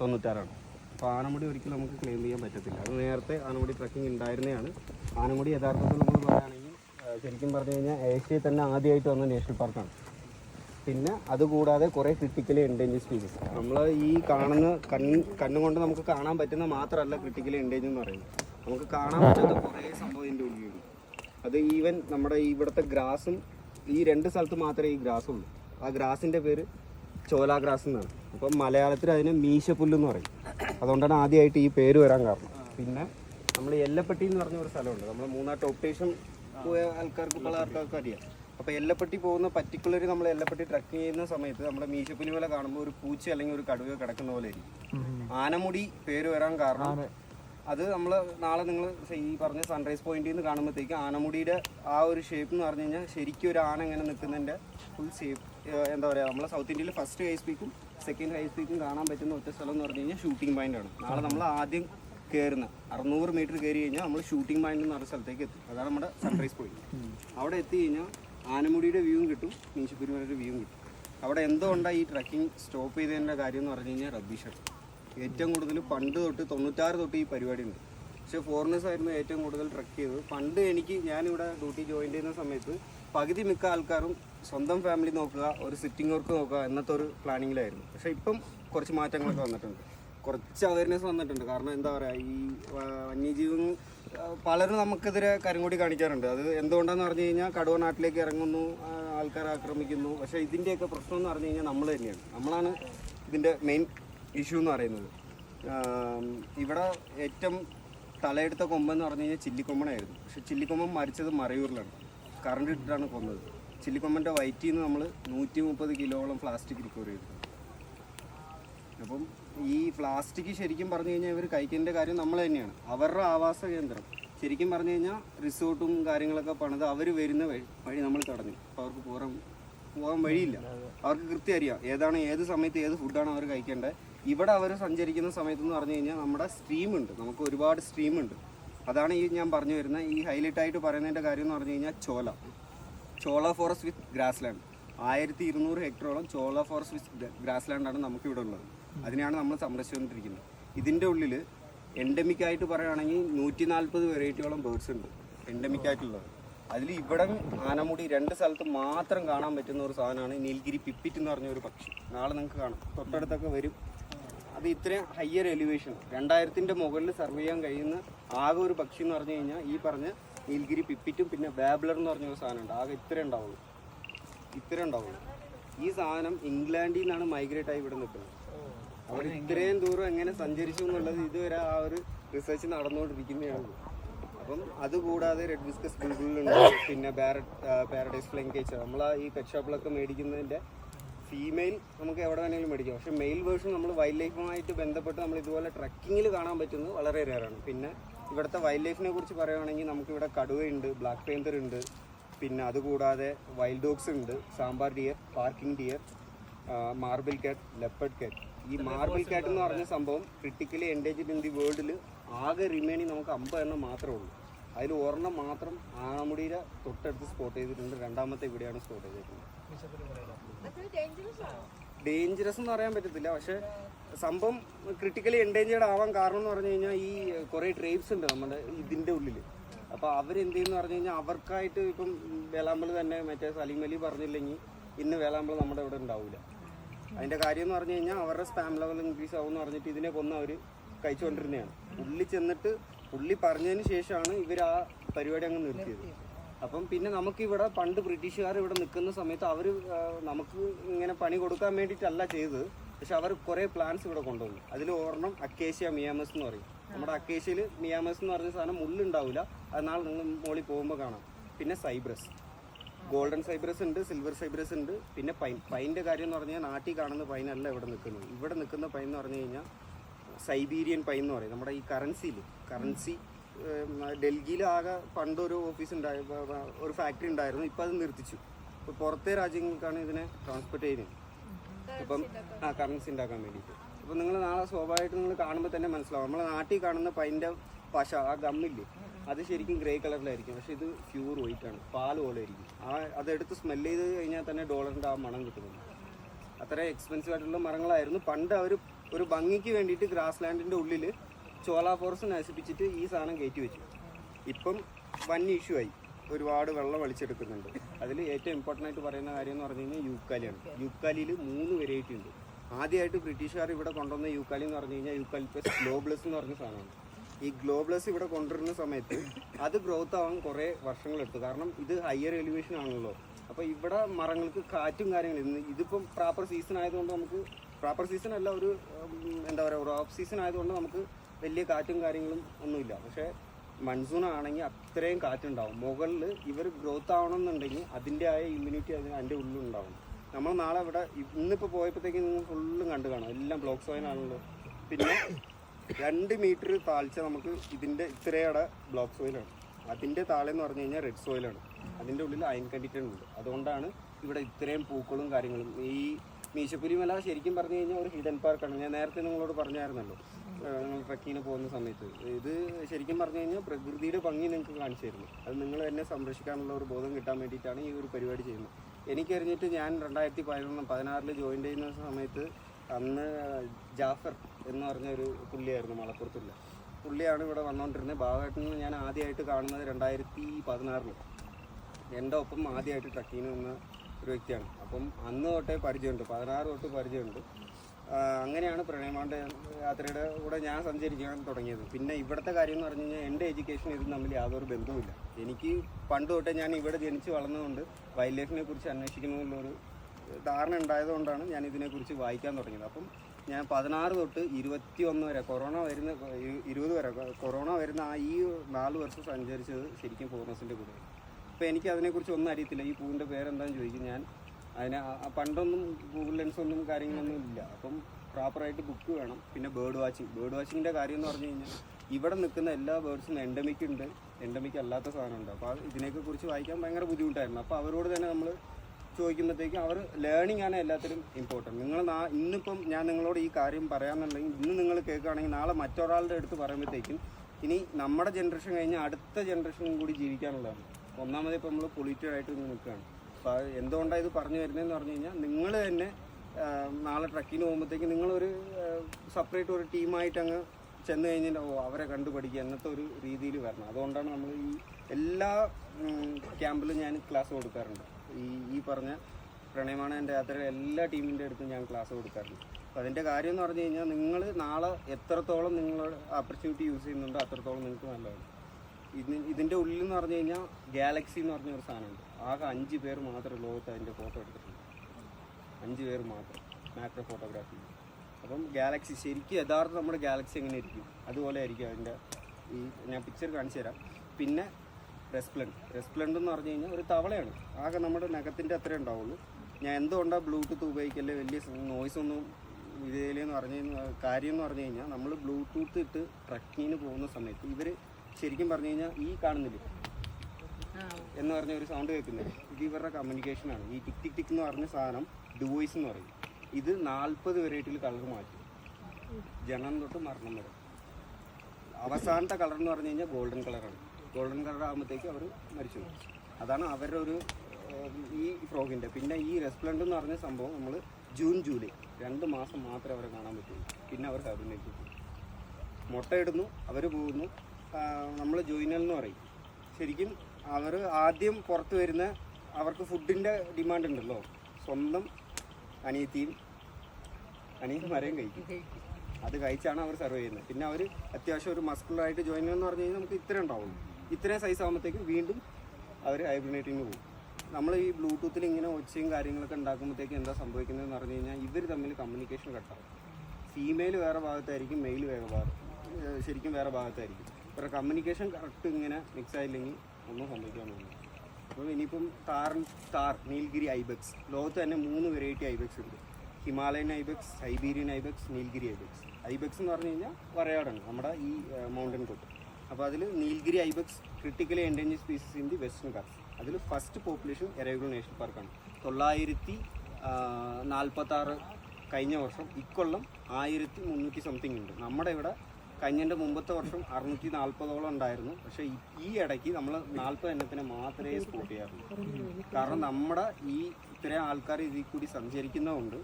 തൊണ്ണൂറ്റാറാണ്. അപ്പോൾ ആനമുടി ഒരിക്കലും നമുക്ക് ക്ലെയിം ചെയ്യാൻ പറ്റത്തില്ല. അത് നേരത്തെ ആനമുടി ട്രക്കിംഗ് ഉണ്ടായിരുന്നതാണ്. ആനമുടി യഥാർത്ഥത്തിൽ നമ്മൾ പറയുകയാണെങ്കിൽ ശരിക്കും പറഞ്ഞു കഴിഞ്ഞാൽ ഏഷ്യയിൽ തന്നെ ആദ്യമായിട്ട് വന്ന നാഷണൽ പാർക്കാണ് പിന്നെ അതുകൂടാതെ കുറേ ക്രിട്ടിക്കലി എൻഡേഞ്ചർ സ്പീസീസ് നമ്മൾ ഈ കാണുന്ന കൺ കണ്ണുകൊണ്ട് നമുക്ക് കാണാൻ പറ്റുന്ന മാത്രമല്ല ക്രിട്ടിക്കലി എൻഡേഞ്ചർ എന്ന് പറയുന്നത്. നമുക്ക് കാണാൻ പറ്റാത്ത കുറേ സംഭവം ഇതിന്റെ ഉള്ളിലുണ്ട് അത് ഈവൻ നമ്മുടെ ഇവിടുത്തെ ഗ്രാസും ഈ രണ്ട് സ്ഥലത്ത് മാത്രമേ ഈ ഗ്രാസുള്ളൂ ആ ഗ്രാസിന്റെ പേര് ചോല ഗ്രാസ് എന്നാണ്. അപ്പം മലയാളത്തിൽ അതിന് മീശപ്പുല്ല് എന്ന് പറയും. അതുകൊണ്ടാണ് ആദ്യമായിട്ട് ഈ പേര് വരാൻ കാരണം. പിന്നെ നമ്മൾ എല്ലപ്പെട്ടി എന്ന് പറഞ്ഞ ഒരു സ്ഥലമുണ്ട്. നമ്മൾ മൂന്നാർ ടോപ്പ് സ്റ്റേഷൻ പോയ ആൾക്കാർക്ക് പല ആൾക്കാർക്ക് അറിയാം. അപ്പോൾ എല്ലപ്പെട്ടി പോകുന്ന പർട്ടിക്കുലർ നമ്മൾ എല്ലപ്പെട്ടി ട്രക്ക് ചെയ്യുന്ന സമയത്ത് നമ്മുടെ മീശപ്പുലി പോലെ കാണുമ്പോൾ ഒരു പൂച്ച അല്ലെങ്കിൽ ഒരു കടുവ കിടക്കുന്ന പോലെ ആയിരിക്കും. ആനമുടി പേര് വരാൻ കാരണം അത് നമ്മൾ നാളെ നിങ്ങൾ ഈ പറഞ്ഞ സൺറൈസ് പോയിന്റിൽ നിന്ന് കാണുമ്പോഴത്തേക്ക് ആനമുടിയുടെ ആ ഒരു ഷേപ്പ് എന്ന് പറഞ്ഞു കഴിഞ്ഞാൽ ശരിക്കും ഒരു ആന ഇങ്ങനെ നിൽക്കുന്നതിന്റെ ഫുൾ ഷേപ്പ് എന്താ പറയുക നമ്മളെ സൗത്ത് ഇന്ത്യയിൽ ഫസ്റ്റ് ഹൈ സ്പീക്കും സെക്കൻഡ് ഹൈ സ്പീക്കും കാണാൻ പറ്റുന്ന ഒറ്റ സ്ഥലം എന്ന് പറഞ്ഞു കഴിഞ്ഞാൽ ഷൂട്ടിംഗ് പോയിന്റ് ആണ്. നാളെ നമ്മൾ ആദ്യം കയറുന്ന അറുന്നൂറ് മീറ്റർ കയറി കഴിഞ്ഞാൽ നമ്മൾ ഷൂട്ടിംഗ് പോയിന്റ് എന്ന് പറഞ്ഞ സ്ഥലത്തേക്ക് എത്തും. അതാണ് നമ്മുടെ സൺറൈസ് പോയിന്റ് അവിടെ എത്തി കഴിഞ്ഞാൽ ആനമുടിയുടെ വ്യൂവും കിട്ടും മീശപ്പുരിമലയുടെ വ്യൂവും കിട്ടും. അവിടെ എന്തുകൊണ്ടാണ് ഈ ട്രക്കിംഗ് സ്റ്റോപ്പ് ചെയ്തതിന്റെ കാര്യം എന്ന് പറഞ്ഞു കഴിഞ്ഞാൽ റബ്ബിഷാണ് ഏറ്റവും കൂടുതൽ പണ്ട് തൊട്ട് തൊണ്ണൂറ്റാറ് തൊട്ട് ഈ പരിപാടി ഉണ്ട് പക്ഷേ ഫോറിനേഴ്സ് ആയിരുന്നു ഏറ്റവും കൂടുതൽ ട്രക്ക് ചെയ്തത്. പണ്ട് എനിക്ക് ഞാനിവിടെ ഡ്യൂട്ടി ജോയിൻ ചെയ്യുന്ന സമയത്ത് പകുതി മിക്ക ആൾക്കാരും സ്വന്തം ഫാമിലി നോക്കുക ഒരു സിറ്റിംഗ് വർക്ക് നോക്കുക എന്നത്തെ ഒരു പ്ലാനിങ്ങിലായിരുന്നു. പക്ഷേ ഇപ്പം കുറച്ച് മാറ്റങ്ങളൊക്കെ വന്നിട്ടുണ്ട്. കുറച്ച് അവയർനെസ് വന്നിട്ടുണ്ട്. കാരണം എന്താ പറയുക ഈ വന്യജീവി പലരും നമുക്കെതിരെ കരുങ്കൂടി കാണിക്കാറുണ്ട്. അത് എന്തുകൊണ്ടാന്ന് പറഞ്ഞു കഴിഞ്ഞാൽ കടുവ നാട്ടിലേക്ക് ഇറങ്ങുന്നു ആൾക്കാർ ആക്രമിക്കുന്നു. പക്ഷേ ഇതിന്റെയൊക്കെ പ്രശ്നം എന്ന് പറഞ്ഞു കഴിഞ്ഞാൽ നമ്മൾ തന്നെയാണ്. നമ്മളാണ് ഇതിന്റെ മെയിൻ ഇഷ്യൂ എന്ന് പറയുന്നത്. ഇവിടെ ഏറ്റവും തലയെടുത്ത കൊമ്പെന്ന് പറഞ്ഞു കഴിഞ്ഞാൽ ചില്ലിക്കൊമ്പനായിരുന്നു. പക്ഷെ ചില്ലിക്കൊമ്പൻ മരിച്ചത് മറയൂരിലാണ്. കറണ്ട് ഇട്ടിട്ടാണ് കൊന്നത്. ചില്ലിക്കൊമ്പന്റെ വയറ്റിൽ നിന്ന് നമ്മൾ നൂറ്റി മുപ്പത് കിലോളം പ്ലാസ്റ്റിക് റിക്കവർ ചെയ്തു. അപ്പം ഈ പ്ലാസ്റ്റിക് ശരിക്കും പറഞ്ഞു കഴിഞ്ഞാൽ ഇവർ കഴിക്കേണ്ട കാര്യം നമ്മൾ തന്നെയാണ്. അവരുടെ ആവാസ കേന്ദ്രം. ശരിക്കും പറഞ്ഞു കഴിഞ്ഞാൽ റിസോർട്ടും കാര്യങ്ങളൊക്കെ പണിത് അവർ വരുന്ന വഴി വഴി നമ്മൾ തടഞ്ഞു. അപ്പോൾ അവർക്ക് പോകാൻ പോകാൻ വഴിയില്ല. അവർക്ക് കൃത്യം അറിയാം. ഏതാണ് ഏത് സമയത്ത് ഏത് ഫുഡാണ് അവർ കഴിക്കേണ്ടത്. ഇവിടെ അവർ സഞ്ചരിക്കുന്ന സമയത്ത് എന്ന് പറഞ്ഞു കഴിഞ്ഞാൽ നമ്മുടെ സ്ട്രീം ഉണ്ട്. നമുക്ക് ഒരുപാട് സ്ട്രീം ഉണ്ട്. അതാണ് ഈ ഞാൻ പറഞ്ഞു വരുന്ന ഈ ഹൈലൈറ്റ് ആയിട്ട് പറയുന്നതിന്റെ കാര്യം എന്ന് പറഞ്ഞു കഴിഞ്ഞാൽ ചോല. Shola forest with grass land ആയിരത്തി ഇരുന്നൂറ് ഹെക്ടറോളം ചോള ഫോറസ്റ്റ് വിത്ത് ഗ്രാസ് ലാൻഡാണ് നമുക്കിവിടെ ഉള്ളത്. അതിനെയാണ് നമ്മൾ സംരക്ഷിച്ചുകൊണ്ടിരിക്കുന്നത്. ഇതിന്റെ ഉള്ളിൽ എൻഡമിക് ആയിട്ട് പറയുകയാണെങ്കിൽ നൂറ്റി നാൽപ്പത് വെറൈറ്റിയോളം ബേർഡ്സ് ഉണ്ട് എൻഡമിക് ആയിട്ടുള്ളത്. അതിൽ ഇവിടെ ആനമുടി രണ്ട് സ്ഥലത്ത് മാത്രം കാണാൻ പറ്റുന്ന ഒരു സാധനമാണ് നീൽഗിരി പിപ്പിറ്റ് എന്ന് പറഞ്ഞ ഒരു പക്ഷി. നാളെ നിങ്ങൾക്ക് കാണാം. തൊട്ടടുത്തൊക്കെ വരും. അത് ഇത്രയും ഹയ്യർ എലിവേഷൻ രണ്ടായിരത്തിന്റെ മുകളിൽ സർവ് ചെയ്യാൻ കഴിയുന്ന ആകെ ഒരു പക്ഷി എന്ന് പറഞ്ഞു കഴിഞ്ഞാൽ ഈ പറഞ്ഞ നീൽഗിരി പിപ്പിറ്റും പിന്നെ ബാബ്ലർ എന്ന് പറഞ്ഞ ഒരു സാധനമുണ്ട്. ആകെ ഇത്രേ ഉണ്ടാവുള്ളൂ. ഇത്രേ ഉണ്ടാവുള്ളൂ. ഈ സാധനം ഇംഗ്ലണ്ടിൽ നിന്നാണ് മൈഗ്രേറ്റ് ആയി ഇവിടെ നിൽക്കുന്നത്. അവർ ഇത്രയും ദൂരം എങ്ങനെ സഞ്ചരിച്ചു എന്നുള്ളത് ഇതുവരെ ആ ഒരു റിസർച്ച് നടന്നുകൊണ്ടിരിക്കുന്നതാണ് അപ്പം അതുകൂടാതെ റെഡ് വിസ്കസ് ഗൂഗിളിലുണ്ട് പിന്നെ ബാരറ്റ് പാരഡൈസ് ഫ്ലൈങ് നമ്മൾ ഈ പെറ്റ് ഷോപ്പിലൊക്കെ മേടിക്കുന്നതിന്റെ ഫീമെയിൽ നമുക്ക് എവിടെ വേണമെങ്കിലും മേടിക്കാം. പക്ഷേ മെയിൽ വേർഷൻ നമ്മൾ വൈൽഡ് ലൈഫുമായിട്ട് ബന്ധപ്പെട്ട് നമ്മൾ ഇതുപോലെ ട്രക്കിങ്ങിൽ കാണാൻ പറ്റുന്നത് വളരെ റെയറാണ് പിന്നെ ഇവിടുത്തെ വൈൽഡ് ലൈഫിനെ കുറിച്ച് പറയുകയാണെങ്കിൽ നമുക്കിവിടെ കടുവയുണ്ട് ബ്ലാക്ക് പെയിൻതർ ഉണ്ട് പിന്നെ അതുകൂടാതെ വൈൽഡ് ഡോഗ്സ് ഉണ്ട് sambar deer barking deer marble cat leopard cat ഈ മാർബിൾ കാറ്റ് എന്ന് പറഞ്ഞ സംഭവം ക്രിട്ടിക്കലി എൻഡേജഡ് ഇൻ ദി വേൾഡിൽ ആകെ റിമൈനിങ് നമുക്ക് അമ്പത് എണ്ണം മാത്രമേ ഉള്ളൂ. അതിൽ ഒരെണ്ണം മാത്രം ആണമുടിയുടെ തൊട്ടടുത്ത് സ്പോട്ട് ചെയ്തിട്ടുണ്ട്. രണ്ടാമത്തെ ഇവിടെയാണ് സ്പോട്ട് ചെയ്തിരിക്കുന്നത്. ഡേഞ്ചറസ് എന്ന് പറയാൻ പറ്റത്തില്ല. പക്ഷെ സംഭവം ക്രിട്ടിക്കലി എൻഡേഞ്ചേർഡ് ആവാൻ കാരണം എന്ന് പറഞ്ഞു കഴിഞ്ഞാൽ ഈ കുറേ ട്രേബ്സ് ഉണ്ട് നമ്മുടെ ഇതിന്റെ ഉള്ളിൽ അപ്പോൾ അവരെന്ത് ചെയ്യുന്നു പറഞ്ഞു കഴിഞ്ഞാൽ അവർക്കായിട്ട് ഇപ്പം വേളാമ്പൽ തന്നെ മറ്റേ സലീം അലി പറഞ്ഞില്ലെങ്കിൽ ഇന്ന് വേളാമ്പൽ നമ്മുടെ ഇവിടെ ഉണ്ടാവില്ല അതിന്റെ കാര്യം എന്ന് പറഞ്ഞു കഴിഞ്ഞാൽ അവരുടെ സ്പാം ലെവൽ ഇൻക്രീസ് ആവും എന്ന് പറഞ്ഞിട്ട് ഇതിനെ കൊന്ന് അവർ കഴിച്ചുകൊണ്ടിരുന്നതാണ് പുള്ളി ചെന്നിട്ട് പുള്ളി പറഞ്ഞതിന് ശേഷമാണ് ഇവർ ആ പരിപാടി അങ്ങ് നിർത്തിയത്. അപ്പം പിന്നെ നമുക്ക് ഇവിടെ പണ്ട് ബ്രിട്ടീഷുകാർ ഇവിടെ നിൽക്കുന്ന സമയത്ത് അവർ നമുക്ക് ഇങ്ങനെ പണി കൊടുക്കാൻ വേണ്ടിയിട്ടല്ല ചെയ്തത്. പക്ഷെ അവർ കുറേ പ്ലാന്റ്സ് ഇവിടെ കൊണ്ടുവന്നു. അതിൽ ഓർണം അക്കേഷ്യ മിയാമസ് എന്ന് പറയും. നമ്മുടെ അക്കേഷ്യയിൽ മിയാമസ് എന്ന് പറഞ്ഞ സാധനം മുള്ളുണ്ടാവില്ല അതിനാൽ നിങ്ങൾ മുകളിൽ പോകുമ്പോൾ കാണാം. പിന്നെ സൈബ്രസ് ഗോൾഡൻ സൈബ്രസ് ഉണ്ട് സിൽവർ സൈബ്രസ് ഉണ്ട് പിന്നെ പൈൻ പൈന്റെ കാര്യം എന്ന് പറഞ്ഞാൽ നാട്ടിൽ കാണുന്ന പൈനല്ല ഇവിടെ നിൽക്കുന്നത്. ഇവിടെ നിൽക്കുന്ന പൈൻ എന്ന് പറഞ്ഞു കഴിഞ്ഞാൽ സൈബീരിയൻ പൈൻ എന്ന് പറയും. നമ്മുടെ ഈ കറൻസിയിൽ കറൻസി ഡൽഹിയിൽ ആകെ പണ്ടൊരു ഓഫീസ് ഉണ്ടായ ഒരു ഫാക്ടറി ഉണ്ടായിരുന്നു. ഇപ്പം അത് നിർത്തിച്ചു. ഇപ്പോൾ പുറത്തെ രാജ്യങ്ങൾക്കാണ് ഇതിനെ ട്രാൻസ്പോർട്ട് ചെയ്യുന്നത്. അപ്പം ആ കറൻസി ഉണ്ടാക്കാൻ വേണ്ടിയിട്ട്. അപ്പം നിങ്ങൾ നാളെ സ്വാഭാവികമായിട്ട് നിങ്ങൾ കാണുമ്പോൾ തന്നെ മനസ്സിലാവും. നമ്മളെ നാട്ടിൽ കാണുന്ന പൈന്റെ പശ ആ ഗമ്മില്ലേ? അത് ശരിക്കും ഗ്രേ കളറിലായിരിക്കും. പക്ഷെ ഇത് പ്യൂർ വൈറ്റ് ആണ്. പാൽ പോലെ ആയിരിക്കും. ആ അതെടുത്ത് സ്മെല്ല് ചെയ്ത് കഴിഞ്ഞാൽ തന്നെ ഡോളറിന്റെ ആ മണം കിട്ടുന്നുണ്ട് അത്ര എക്സ്പെൻസീവ് ആയിട്ടുള്ള മരങ്ങളായിരുന്നു. പണ്ട് അവർ ഒരു ഭംഗിക്ക് വേണ്ടിയിട്ട് ഗ്രാസ് ലാൻഡിന്റെ ഉള്ളിൽ ചോല ഫോറസ്റ്റ് നശിപ്പിച്ചിട്ട് ഈ സാധനം കയറ്റി വെച്ചു. ഇപ്പം വൻ ഇഷ്യൂ ആയി. ഒരുപാട് വെള്ളം വലിച്ചെടുക്കുന്നുണ്ട്. അതിൽ ഏറ്റവും ഇമ്പോർട്ടന്റ് ആയിട്ട് പറയുന്ന കാര്യം എന്ന് പറഞ്ഞു കഴിഞ്ഞാൽ യൂക്കാലിയാണ്. യൂക്കാലിയിൽ മൂന്ന് വെറൈറ്റി ഉണ്ട്. ആദ്യമായിട്ട് ബ്രിട്ടീഷുകാർ ഇവിടെ കൊണ്ടുവന്ന യൂക്കാലി എന്ന് പറഞ്ഞു കഴിഞ്ഞാൽ യൂക്കാലിപ്പസ് ഗ്ലോബ്ലസ് എന്ന് പറഞ്ഞ സാധനമാണ്. ഈ ഗ്ലോബ്ലസ് ഇവിടെ കൊണ്ടുവരുന്ന സമയത്ത് അത് ഗ്രോത്ത് ആവാൻ കുറേ വർഷങ്ങളെടുത്തു കാരണം ഇത് ഹയർ എലിവേഷൻ ആണല്ലോ. അപ്പോൾ ഇവിടെ മരങ്ങൾക്ക് കാറ്റും കാര്യങ്ങളും ഇന്ന് ഇതിപ്പം പ്രോപ്പർ സീസൺ ആയതുകൊണ്ട് നമുക്ക് പ്രോപ്പർ സീസൺ അല്ല ഒരു എന്താ പറയുക ഒരു ഓഫ് സീസൺ ആയതുകൊണ്ട് നമുക്ക് വലിയ കാറ്റും കാര്യങ്ങളും ഒന്നുമില്ല. പക്ഷേ മൺസൂൺ ആണെങ്കിൽ അത്രയും കാറ്റുണ്ടാവും. മുകളിൽ ഇവർ ഗ്രോത്ത് ആവണമെന്നുണ്ടെങ്കിൽ അതിന്റെ ആയ ഇമ്മ്യൂണിറ്റി അതിന് അതിന്റെ ഉള്ളിൽ ഉണ്ടാവും നമ്മൾ നാളെ ഇവിടെ ഇന്നിപ്പോൾ പോയപ്പോഴത്തേക്ക് നിങ്ങൾ ഫുള്ളും കണ്ടു കാണാം. എല്ലാം ബ്ലോക്ക് സോയിലാണല്ലോ പിന്നെ രണ്ട് മീറ്റർ താഴ്ച നമുക്ക് ഇതിന്റെ ഇത്രയുടെ ബ്ലോക്ക് സോയിലാണ് അതിന്റെ താഴെ എന്ന് പറഞ്ഞു കഴിഞ്ഞാൽ റെഡ് സോയിലാണ് അതിന്റെ ഉള്ളിൽ അയൺ കണ്ടിട്ട് ഉണ്ട്. അതുകൊണ്ടാണ് ഇവിടെ ഇത്രയും പൂക്കളും കാര്യങ്ങളും. ഈ മീശപ്പുലി മല ശരിക്കും പറഞ്ഞു കഴിഞ്ഞാൽ ഒരു ഹിഡൻ പാർക്കാണ് ഞാൻ നേരത്തെ നിങ്ങളോട് പറഞ്ഞായിരുന്നല്ലോ. നിങ്ങൾ ട്രക്കിങ്ങിന് പോകുന്ന സമയത്ത്. ഇത് ശരിക്കും പറഞ്ഞു കഴിഞ്ഞാൽ പ്രകൃതിയുടെ ഭംഗി നിങ്ങൾക്ക് കാണിച്ചു തരുന്നു. അത് നിങ്ങൾ തന്നെ സംരക്ഷിക്കാനുള്ള ഒരു ബോധം കിട്ടാൻ വേണ്ടിയിട്ടാണ് ഈ ഒരു പരിപാടി ചെയ്യുന്നത്. എനിക്കറിഞ്ഞിട്ട് ഞാൻ രണ്ടായിരത്തി പതിനൊന്ന് പതിനാറിൽ ജോയിൻ ചെയ്യുന്ന സമയത്ത് അന്ന് ജാഫർ എന്ന് പറഞ്ഞ ഒരു പുള്ളിയായിരുന്നു മലപ്പുറത്തുള്ള. പുള്ളിയാണ് ഇവിടെ വന്നുകൊണ്ടിരുന്നത് ഭാഗമായിട്ട് ഞാൻ ആദ്യമായിട്ട് കാണുന്നത് രണ്ടായിരത്തി പതിനാറിൽ എന്റെ ഒപ്പം ആദ്യമായിട്ട് ട്രക്കിങ്ങിന് വന്ന ഒരു വ്യക്തിയാണ്. അപ്പം അന്ന് തൊട്ടേ പരിചയമുണ്ട്. പതിനാറ് തൊട്ട് പരിചയമുണ്ട്. അങ്ങനെയാണ് പ്രണയമാണ്ട് യാത്രയുടെ കൂടെ ഞാൻ സഞ്ചരിക്കാൻ തുടങ്ങിയത്. പിന്നെ ഇവിടുത്തെ കാര്യം എന്ന് പറഞ്ഞു കഴിഞ്ഞാൽ എന്റെ എഡ്യൂക്കേഷൻ ഇതും തമ്മിൽ യാതൊരു ബന്ധവുമില്ല. എനിക്ക് പണ്ട് തൊട്ടേ ഞാൻ ഇവിടെ ജനിച്ച് വളർന്നതുകൊണ്ട് വൈൽഡ് ലൈഫിനെ കുറിച്ച് അന്വേഷിക്കണമെന്നുള്ളൊരു ധാരണ ഉണ്ടായതുകൊണ്ടാണ് ഞാൻ ഇതിനെക്കുറിച്ച് വായിക്കാൻ തുടങ്ങിയത്. അപ്പം ഞാൻ പതിനാറ് തൊട്ട് ഇരുപത്തി ഒന്ന് വരെ കൊറോണ വരുന്ന ഇരു- ഇരുപത് വരെ കൊറോണ വരുന്ന ആ ഈ നാല് വർഷം സഞ്ചരിച്ചത് ശരിക്കും ഫോർമസിന്റെ കൂടെ അപ്പോൾ എനിക്ക് അതിനെക്കുറിച്ച് ഒന്നും അറിയത്തില്ല. ഈ പൂവിന്റെ പേരെന്താണെന്ന് ചോദിക്കും ഞാൻ അതിന് പണ്ടൊന്നും ഗൂഗിൾ ലെൻസ് ഒന്നും കാര്യങ്ങളൊന്നും ഇല്ല. അപ്പം പ്രോപ്പറായിട്ട് ബുക്ക് വേണം. പിന്നെ ബേർഡ് വാച്ചിങ് ബേർഡ് വാച്ചിങ്ങിന്റെ കാര്യം എന്ന് പറഞ്ഞു കഴിഞ്ഞാൽ ഇവിടെ നിൽക്കുന്ന എല്ലാ ബേർഡ്സും എൻഡമിക് ഉണ്ട്. എൻഡമിക് അല്ലാത്ത സാധനമുണ്ട്. അപ്പോൾ ഇതിനെയൊക്കെ കുറിച്ച് വായിക്കാൻ ഭയങ്കര ബുദ്ധിമുട്ടായിരുന്നു. അപ്പോൾ അവരോട് തന്നെ നമ്മൾ ചോദിക്കുമ്പോഴത്തേക്കും അവർ ലേണിംഗ് ആണ് എല്ലാത്തിലും ഇമ്പോർട്ടന്റ് നിങ്ങൾ നാ- ഇന്നിപ്പം ഞാൻ നിങ്ങളോട് ഈ കാര്യം പറയാമെന്നുണ്ടെങ്കിൽ ഇന്ന് നിങ്ങൾ കേൾക്കുകയാണെങ്കിൽ നാളെ മറ്റൊരാളുടെ അടുത്ത് പറയുമ്പോഴത്തേക്കും ഇനി നമ്മുടെ ജനറേഷൻ കഴിഞ്ഞാൽ അടുത്ത ജനറേഷനും കൂടി ജീവിക്കാനുള്ളതാണ്. ഒന്നാമത് ഇപ്പം നമ്മൾ പൊളിറ്റഡ് ആയിട്ട് ഇങ്ങനെ നിൽക്കുകയാണ്. അപ്പോൾ എന്തുകൊണ്ടാണ് ഇത് പറഞ്ഞു വരുന്നതെന്ന് പറഞ്ഞു കഴിഞ്ഞാൽ നിങ്ങൾ തന്നെ നാളെ ട്രക്കിന് പോകുമ്പോഴത്തേക്ക് നിങ്ങളൊരു സെപ്പറേറ്റ് ഒരു ടീമായിട്ട് അങ്ങ് ചെന്ന് കഴിഞ്ഞാൽ ഓ അവരെ കണ്ടു പഠിക്കുക എന്നത്തെ ഒരു രീതിയിൽ വരണം. അതുകൊണ്ടാണ് നമ്മൾ ഈ എല്ലാ ക്യാമ്പിലും ഞാൻ ക്ലാസ് കൊടുക്കാറുണ്ട്. ഈ ഈ പറഞ്ഞ പ്രണയമാണ് എന്റെ യാത്രയിലെ എല്ലാ ടീമിന്റെ അടുത്തും ഞാൻ ക്ലാസ് കൊടുക്കാറുണ്ട്. അപ്പോൾ അതിന്റെ കാര്യം എന്ന് പറഞ്ഞു കഴിഞ്ഞാൽ നിങ്ങൾ നാളെ എത്രത്തോളം നിങ്ങൾ ഓപ്പർച്യൂണിറ്റി യൂസ് ചെയ്യുന്നുണ്ടോ അത്രത്തോളം നിങ്ങൾക്ക് നല്ലതാണ്. ഇതിന്റെ ഉള്ളിൽ എന്ന് പറഞ്ഞു കഴിഞ്ഞാൽ ഗാലക്സി എന്ന് പറഞ്ഞൊരു സാധനമുണ്ട്. ആകെ അഞ്ച് പേർ മാത്രമേ ലോകത്ത് അതിന്റെ ഫോട്ടോ എടുത്തിട്ടുള്ളൂ. അഞ്ച് പേർ മാത്രം മാക്രോ ഫോട്ടോഗ്രാഫി. അപ്പം ഗാലക്സി ശരിക്കും യഥാർത്ഥം നമ്മുടെ ഗാലക്സി എങ്ങനെ ഇരിക്കും? അതുപോലെ ആയിരിക്കും അതിന്റെ ഈ ഞാൻ പിക്ചർ കാണിച്ചു തരാം. പിന്നെ റെസ്പ്ലൻഡ് റെസ്പ്ലൻഡ് എന്ന് പറഞ്ഞു കഴിഞ്ഞാൽ ഒരു തവളയാണ്. ആകെ നമ്മുടെ നഖത്തിന്റെ അത്രേ ഉണ്ടാവുള്ളൂ. ഞാൻ എന്തുകൊണ്ടാണ് ബ്ലൂടൂത്ത് ഉപയോഗിക്കല്ലേ വലിയ നോയ്സ് ഒന്നും ഇതിലെന്ന് പറഞ്ഞു കാര്യം എന്ന് പറഞ്ഞു കഴിഞ്ഞാൽ നമ്മൾ ബ്ലൂടൂത്ത് ഇട്ട് ട്രക്കിങ്ങിന് പോകുന്ന സമയത്ത് ഇവർ ശരിക്കും പറഞ്ഞു കഴിഞ്ഞാൽ ഈ കാണുന്നില്ല? എന്ന് പറഞ്ഞ ഒരു സൗണ്ട് കേൾക്കുന്നത് ഇത് ഇവരുടെ കമ്മ്യൂണിക്കേഷനാണ് ഈ ടിക് ടിക് ടിക് എന്ന് പറഞ്ഞ സാധനം ഡുവോയ്സ് എന്ന് പറയും. ഇത് നാൽപ്പത് വെറൈറ്റിയിൽ കളർ മാറ്റും. ജനം തൊട്ട് മരണം വരെ. അവസാനത്തെ കളർ എന്ന് പറഞ്ഞു കഴിഞ്ഞാൽ ഗോൾഡൻ കളറാണ് ഗോൾഡൻ കളർ ആകുമ്പോഴത്തേക്ക് അവർ മരിച്ചു. അതാണ് അവരുടെ ഒരു ഈ ഫ്രോഗിന്റെ പിന്നെ ഈ റെസ്പ്ലൻഡ് എന്ന് പറഞ്ഞ സംഭവം നമ്മൾ ജൂൺ ജൂലൈ. രണ്ട് മാസം മാത്രമേ അവരെ കാണാൻ പറ്റുള്ളൂ. പിന്നെ അവർ പോകും മുട്ടയിടുന്നു അവർ പോകുന്നു. നമ്മൾ ജോയിനൽ എന്ന് പറയും. ശരിക്കും അവർ ആദ്യം പുറത്ത് വരുന്ന അവർക്ക് ഫുഡിന്റെ ഡിമാൻഡ് ഉണ്ടല്ലോ. സ്വന്തം അനിയത്തിയും അനിയന്മാരെയും കഴിക്കും. അത് കഴിച്ചാണ് അവർ സെർവ് ചെയ്യുന്നത്. പിന്നെ അവർ അത്യാവശ്യം ഒരു മസ്കുലറായിട്ട് ജോയിൻ എന്ന് പറഞ്ഞു കഴിഞ്ഞാൽ നമുക്ക് ഇത്ര ഉണ്ടാവും ഇത്രയും സൈസ് ആകുമ്പോഴത്തേക്കും വീണ്ടും അവർ ഹൈബ്രിനേറ്റിംഗ് പോകും. നമ്മൾ ഈ ബ്ലൂടൂത്തിൽ ഇങ്ങനെ ഒച്ചയും കാര്യങ്ങളൊക്കെ ഉണ്ടാക്കുമ്പോഴത്തേക്ക് എന്താ സംഭവിക്കുന്നതെന്ന് പറഞ്ഞു കഴിഞ്ഞാൽ ഇവർ തമ്മിൽ കമ്മ്യൂണിക്കേഷൻ കട്ടാവും ഫീമെയിൽ വേറെ ഭാഗത്തായിരിക്കും മെയിൽ വേറെ ഭാഗം ശരിക്കും വേറെ ഭാഗത്തായിരിക്കും. ഇവരുടെ കമ്മ്യൂണിക്കേഷൻ കറക്റ്റ് ഇങ്ങനെ മിക്സ് ആയില്ലെങ്കിൽ ഒന്നും സംഭവിക്കാൻ അപ്പോൾ ഇനിയിപ്പം താർ താർ നീൽഗിരി ഐബക്സ്. ലോകത്ത് തന്നെ മൂന്ന് വെറൈറ്റി ഐബക്സ് ഉണ്ട്. Himalayan ibex Siberian ibex Nilgiri ibex. Ibex എന്ന് പറഞ്ഞു കഴിഞ്ഞാൽ വരയാടാണ് നമ്മുടെ ഈ മൗണ്ടൻ കോട്ട് അപ്പോൾ അതിൽ Nilgiri ibex critically endangered species in the western cars അതിൽ ഫസ്റ്റ് പോപ്പുലേഷൻ എരവികുളം നാഷണൽ പാർക്കാണ് തൊള്ളായിരത്തി നാൽപ്പത്താറ് കഴിഞ്ഞ വർഷം ഇക്കൊല്ലം ആയിരത്തി മുന്നൂറ്റി സംതിങ് ഉണ്ട്. നമ്മുടെ ഇവിടെ കഴിഞ്ഞതിന്റെ മുമ്പത്തെ വർഷം അറുന്നൂറ്റി നാൽപ്പതോളം ഉണ്ടായിരുന്നു. പക്ഷേ ഈ- ഇടയ്ക്ക് നമ്മൾ നാൽപ്പത് എണ്ണത്തിന് മാത്രമേ സ്പോട്ട് ചെയ്യാറുള്ളൂ. കാരണം നമ്മുടെ ഈ ഇത്രയും ആൾക്കാർ ഇതിൽ കൂടി സഞ്ചരിക്കുന്നതുകൊണ്ട്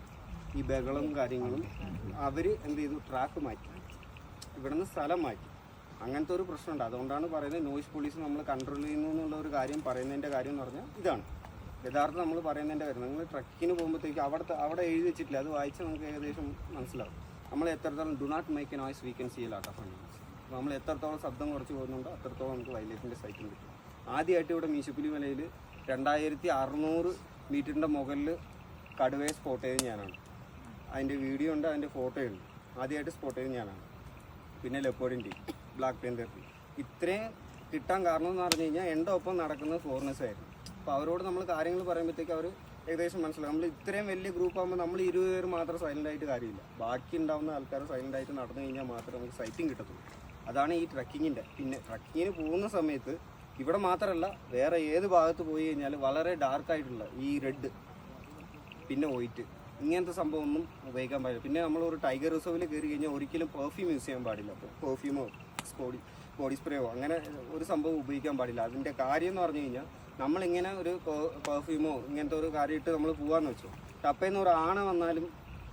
ഈ ബഹളും കാര്യങ്ങളും അവർ എന്ത് ചെയ്തു? ട്രാക്ക് മാറ്റി. ഇവിടുന്ന് സ്ഥലം മാറ്റി. അങ്ങനത്തെ ഒരു പ്രശ്നമുണ്ട്. അതുകൊണ്ടാണ് പറയുന്നത് നോയിസ് പോലീസ് നമ്മൾ കൺട്രോൾ ചെയ്യുന്നു എന്നുള്ള ഒരു കാര്യം പറയുന്നതിന്റെ കാര്യം എന്ന് പറഞ്ഞാൽ ഇതാണ്. യഥാർത്ഥം നമ്മൾ പറയുന്നതിന്റെ കാര്യം. നിങ്ങൾ ട്രക്കിന് പോകുമ്പോഴത്തേക്ക് അവിടുത്തെ അവിടെ എഴുതി വെച്ചിട്ടില്ല. അത് വായിച്ച് നമുക്ക് ഏകദേശം മനസ്സിലാവും. നമ്മൾ എത്രത്തോളം do not make a noise we can see a lot of animals അപ്പോൾ നമ്മൾ എത്രത്തോളം ശബ്ദം കുറച്ച് പോകുന്നുണ്ടോ അത്രത്തോളം നമുക്ക് വൈൽഡ് ലൈഫിന്റെ സൈറ്റും കിട്ടും. ആദ്യമായിട്ട് ഇവിടെ മീശുപ്പുലി മലയിൽ രണ്ടായിരത്തി അറുന്നൂറ് മീറ്ററിന്റെ മുകളിൽ കടുവയെ സ്പോട്ട് ചെയ്ത് ഞാനാണ്. അതിന്റെ വീഡിയോ ഉണ്ട് അതിന്റെ ഫോട്ടോ ഉണ്ട്. ആദ്യമായിട്ട് സ്പോട്ട് ചെയ്ത് ഞാനാണ്. പിന്നെ ലെപ്പോഡിന്റെ ബ്ലാക്ക് പെന്തർ ഇത്രയും കിട്ടാൻ കാരണം എന്ന് പറഞ്ഞു കഴിഞ്ഞാൽ എന്റെ ഒപ്പം നടക്കുന്നത് ഫോറിനേഴ്സായിരുന്നു അപ്പോൾ അവരോട് നമ്മൾ കാര്യങ്ങൾ പറയുമ്പോഴത്തേക്ക് അവർ ഏകദേശം മനസ്സിലാവും നമ്മൾ ഇത്രയും വലിയ ഗ്രൂപ്പ് ആകുമ്പോൾ നമ്മൾ ഇരുപത് പേര് മാത്രം സൈലന്റ് ആയിട്ട് കാര്യമില്ല. ബാക്കി ഉണ്ടാവുന്ന ആൾക്കാർ സൈലന്റ് ആയിട്ട് നടന്നു കഴിഞ്ഞാൽ മാത്രമേ നമുക്ക് സൈറ്റിംഗ് കിട്ടത്തുള്ളൂ. അതാണ് ഈ ട്രക്കിങ്ങിന്റെ പിന്നെ ട്രക്കിങ്ങിന് പോകുന്ന സമയത്ത് ഇവിടെ മാത്രമല്ല വേറെ ഏത് ഭാഗത്ത് പോയി കഴിഞ്ഞാൽ വളരെ ഡാർക്കായിട്ടുള്ള ഈ റെഡ് പിന്നെ വൈറ്റ് ഇങ്ങനത്തെ സംഭവം ഒന്നും ഉപയോഗിക്കാൻ പാടില്ല. പിന്നെ നമ്മൾ ഒരു ടൈഗർ റിസർവിൽ കയറി കഴിഞ്ഞാൽ ഒരിക്കലും പെർഫ്യൂം യൂസ് ചെയ്യാൻ പാടില്ല. പെർഫ്യൂമോ ബോഡി ബോഡി സ്പ്രേയോ അങ്ങനെ ഒരു സംഭവം ഉപയോഗിക്കാൻ പാടില്ല. അതിന്റെ കാര്യം എന്ന് പറഞ്ഞു കഴിഞ്ഞാൽ നമ്മളിങ്ങനെ ഒരു പെർഫ്യൂമോ ഇങ്ങനത്തെ ഒരു കാര്യം ഇട്ട് നമ്മൾ പോകാമെന്ന് വെച്ചു ടപ്പേന്ന് ഒരു ആണ വന്നാലും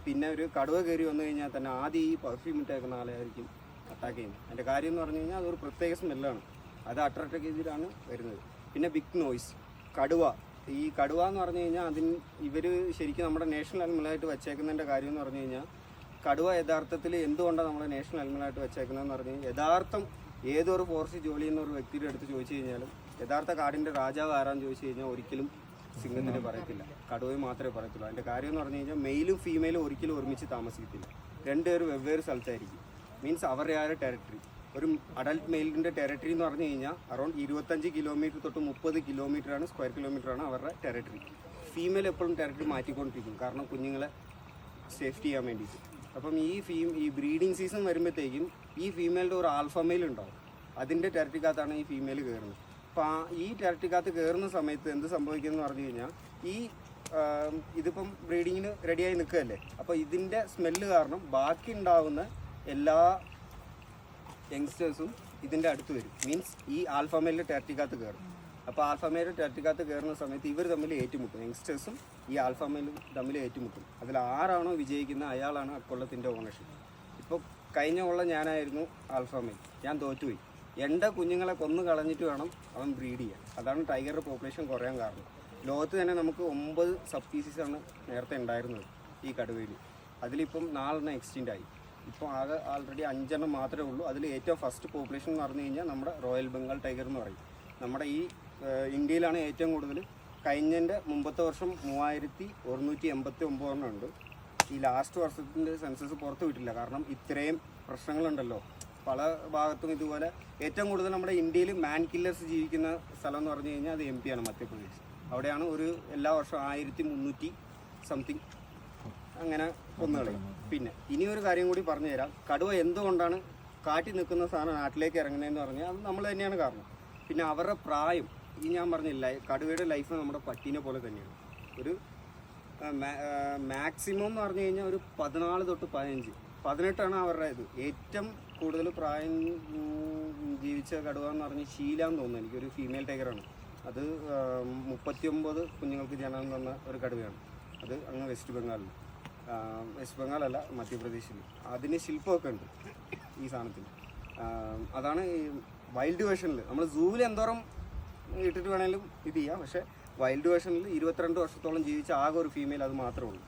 പിന്നെ ഒരു കടുവ കയറി വന്നു കഴിഞ്ഞാൽ തന്നെ ആദ്യം ഈ പെർഫ്യൂം ഇട്ടേക്കുന്ന ആളായിരിക്കും അറ്റാക്ക് ചെയ്യുന്നത്. അതിന്റെ കാര്യം എന്ന് പറഞ്ഞു കഴിഞ്ഞാൽ അതൊരു പ്രത്യേക സ്മെല്ലാണ് അത് അട്രാക്ട് ചെയ്തിട്ടാണ് വരുന്നത്. പിന്നെ ബിഗ് നോയ്സ് കടുവ. ഈ കടുവ എന്ന് പറഞ്ഞു കഴിഞ്ഞാൽ അതിന് ഇവർ ശരിക്കും നമ്മുടെ നാഷണൽ അനിമലായിട്ട് വെച്ചേക്കുന്നതിന്റെ കാര്യം എന്ന് പറഞ്ഞു കഴിഞ്ഞാൽ കടുവ യഥാർത്ഥത്തിൽ എന്തുകൊണ്ടാണ് നമ്മുടെ നാഷണൽ അനിമലായിട്ട് വെച്ചേക്കുന്നതെന്ന് പറഞ്ഞു കഴിഞ്ഞാൽ യഥാർത്ഥം ഏതൊരു ഫോറസ്റ്റ് ജോലി ചെയ്യുന്ന ഒരു വ്യക്തിയുടെ അടുത്ത് ചോദിച്ചു കഴിഞ്ഞാലും യഥാർത്ഥ കാടിന്റെ രാജാവ് ആരാന്ന് ചോദിച്ചു കഴിഞ്ഞാൽ ഒരിക്കലും സിംഹത്തിന് പറയത്തില്ല. കടുവയെ മാത്രമേ പറയത്തുള്ളൂ. അതിന്റെ കാര്യം എന്ന് പറഞ്ഞു കഴിഞ്ഞാൽ മെയിലും ഫീമെയിലും ഒരിക്കലും ഒരുമിച്ച് താമസിക്കത്തില്ല. രണ്ടുപേരും വെവ്വേറെ സ്ഥലത്തായിരിക്കും. മീൻസ് അവരുടെ ആ ടെറിട്ടറി ഒരു അഡൽട്ട് മെയിലിന്റെ ടെറിട്ടറി എന്ന് പറഞ്ഞു കഴിഞ്ഞാൽ അറൗണ്ട് ഇരുപത്തഞ്ച് കിലോമീറ്റർ തൊട്ട് മുപ്പത് കിലോമീറ്റർ ആണ് സ്ക്വയർ കിലോമീറ്റർ ആണ് അവരുടെ ടെറിട്ടറി ഫീമെയിൽ എപ്പോഴും ടെറിട്ടറി മാറ്റിക്കൊണ്ടിരിക്കും. കാരണം കുഞ്ഞുങ്ങളെ സേഫ്റ്റി ചെയ്യാൻ വേണ്ടിയിട്ട്. അപ്പം ഈ ഫീം ഈ ബ്രീഡിംഗ് സീസൺ വരുമ്പോഴത്തേക്കും ഈ ഫീമെയിലിന്റെ ഒരു ആൽഫ മെയിൽ ഉണ്ടാവും. അതിന്റെ ടെറിട്ടറിക്കകത്താണ് ഈ ഫീമെയിൽ കയറുന്നത്. ഈ ടെറിറ്റിക്കകത്ത് കയറുന്ന സമയത്ത് എന്ത് സംഭവിക്കുമെന്ന് പറഞ്ഞു കഴിഞ്ഞാൽ ഈ ഇതിപ്പം ബ്രീഡിങ്ങിന് റെഡിയായി നിൽക്കുകയല്ലേ? അപ്പോൾ ഇതിന്റെ സ്മെല്ല് കാരണം ബാക്കി ഉണ്ടാവുന്ന എല്ലാ യങ്സ്റ്റേഴ്സും ഇതിന്റെ അടുത്ത് വരും. മീൻസ് ഈ ആൽഫാമേലിന്റെ ടെറട്ടിക്കകത്ത് കയറും. അപ്പോൾ ആൽഫാമേലിന്റെ ടെറട്ടിക്കകത്ത് കയറുന്ന സമയത്ത് ഇവർ തമ്മിൽ ഏറ്റുമുട്ടും. യങ്സ്റ്റേഴ്സും ഈ ആൽഫമേലും തമ്മിൽ ഏറ്റുമുട്ടും. അതിൽ ആരാണോ വിജയിക്കുന്ന അയാളാണ് അക്കൊള്ളത്തിന്റെ ഓണർഷിപ്പ് ഇപ്പോൾ കഴിഞ്ഞ കൊള്ളം ഞാനായിരുന്നു ആൽഫമേൽ. ഞാൻ തോറ്റുപോയി. എന്റെ കുഞ്ഞുങ്ങളെ കൊന്നു കളഞ്ഞിട്ട് വേണം അവൻ ബ്രീഡ് ചെയ്യാൻ. അതാണ് ടൈഗറുടെ പോപ്പുലേഷൻ കുറയാൻ കാരണം. ലോകത്ത് തന്നെ നമുക്ക് ഒമ്പത് സബ് സ്പീസീസാണ് നേരത്തെ ഉണ്ടായിരുന്നത് ഈ കടുവയിൽ. അതിലിപ്പം നാലെണ്ണം എക്സ്റ്റെൻഡ് ആയി. ഇപ്പോൾ ആകെ ആൾറെഡി അഞ്ചെണ്ണം മാത്രമേ ഉള്ളൂ. അതിൽ ഏറ്റവും ഫസ്റ്റ് പോപ്പുലേഷൻ എന്ന് പറഞ്ഞു കഴിഞ്ഞാൽ നമ്മുടെ റോയൽ ബംഗാൾ ടൈഗർ എന്ന് പറയും. നമ്മുടെ ഈ ഇന്ത്യയിലാണ് ഏറ്റവും കൂടുതൽ. കഴിഞ്ഞതിന്റെ മുമ്പത്തെ വർഷം മൂവായിരത്തി ഒരുന്നൂറ്റി എൺപത്തി ഒമ്പതെണ്ണം ഉണ്ട്. ഈ ലാസ്റ്റ് വർഷത്തിന്റെ സെൻസസ് പുറത്ത് വിട്ടില്ല. കാരണം ഇത്രയും പ്രശ്നങ്ങളുണ്ടല്ലോ. പല ഭാഗത്തും ഇതുപോലെ ഏറ്റവും കൂടുതൽ നമ്മുടെ ഇന്ത്യയിൽ മാൻ കില്ലേഴ്സ് ജീവിക്കുന്ന സ്ഥലം എന്ന് പറഞ്ഞു കഴിഞ്ഞാൽ അത് എം പി ആണ് മധ്യപ്രദേശ്. അവിടെയാണ് ഒരു എല്ലാ വർഷവും ആയിരത്തി മുന്നൂറ്റി സംതിങ് അങ്ങനെ കൊന്നുകളയും പിന്നെ ഇനി ഒരു കാര്യം കൂടി പറഞ്ഞു തരാം. കടുവ എന്തുകൊണ്ടാണ് കാറ്റി നിൽക്കുന്ന സാധനം നാട്ടിലേക്ക് ഇറങ്ങുന്നതെന്ന് പറഞ്ഞാൽ അത് നമ്മൾ തന്നെയാണ് കാരണം. പിന്നെ അവരുടെ പ്രായം ഈ ഞാൻ പറഞ്ഞില്ല കടുവയുടെ ലൈഫ് നമ്മുടെ പട്ടീനെ പോലെ തന്നെയാണ്. ഒരു മാക്സിമം എന്ന് പറഞ്ഞു കഴിഞ്ഞാൽ ഒരു പതിനാല് തൊട്ട് പതിനഞ്ച്. പതിനെട്ടാണ് അവരുടെ ഇത്. ഏറ്റവും കൂടുതൽ പ്രായം ജീവിച്ച കടുവ എന്ന് പറഞ്ഞ് ശീല എന്ന് തോന്നുന്നു. എനിക്കൊരു ഫീമെയിൽ ടൈഗറാണ് അത് മുപ്പത്തിയൊമ്പത് കുഞ്ഞുങ്ങൾക്ക് ജനനം തന്ന ഒരു കടുവയാണ്. അത് അങ്ങ് വെസ്റ്റ് ബംഗാളിൽ വെസ്റ്റ് ബംഗാളല്ല മധ്യപ്രദേശിൽ അതിന് ശില്പമൊക്കെ ഉണ്ട് ഈ സാധനത്തിന്. അതാണ് ഈ വൈൽഡ് വേഷനിൽ നമ്മൾ സൂവിൽ എന്തോരം ഇട്ടിട്ട് വേണേലും ഇത് ചെയ്യാം. പക്ഷേ വൈൽഡ് വേഷനിൽ ഇരുപത്തിരണ്ട് വർഷത്തോളം ജീവിച്ച ആകെ ഒരു ഫീമെയിൽ അത് മാത്രമേ ഉള്ളൂ.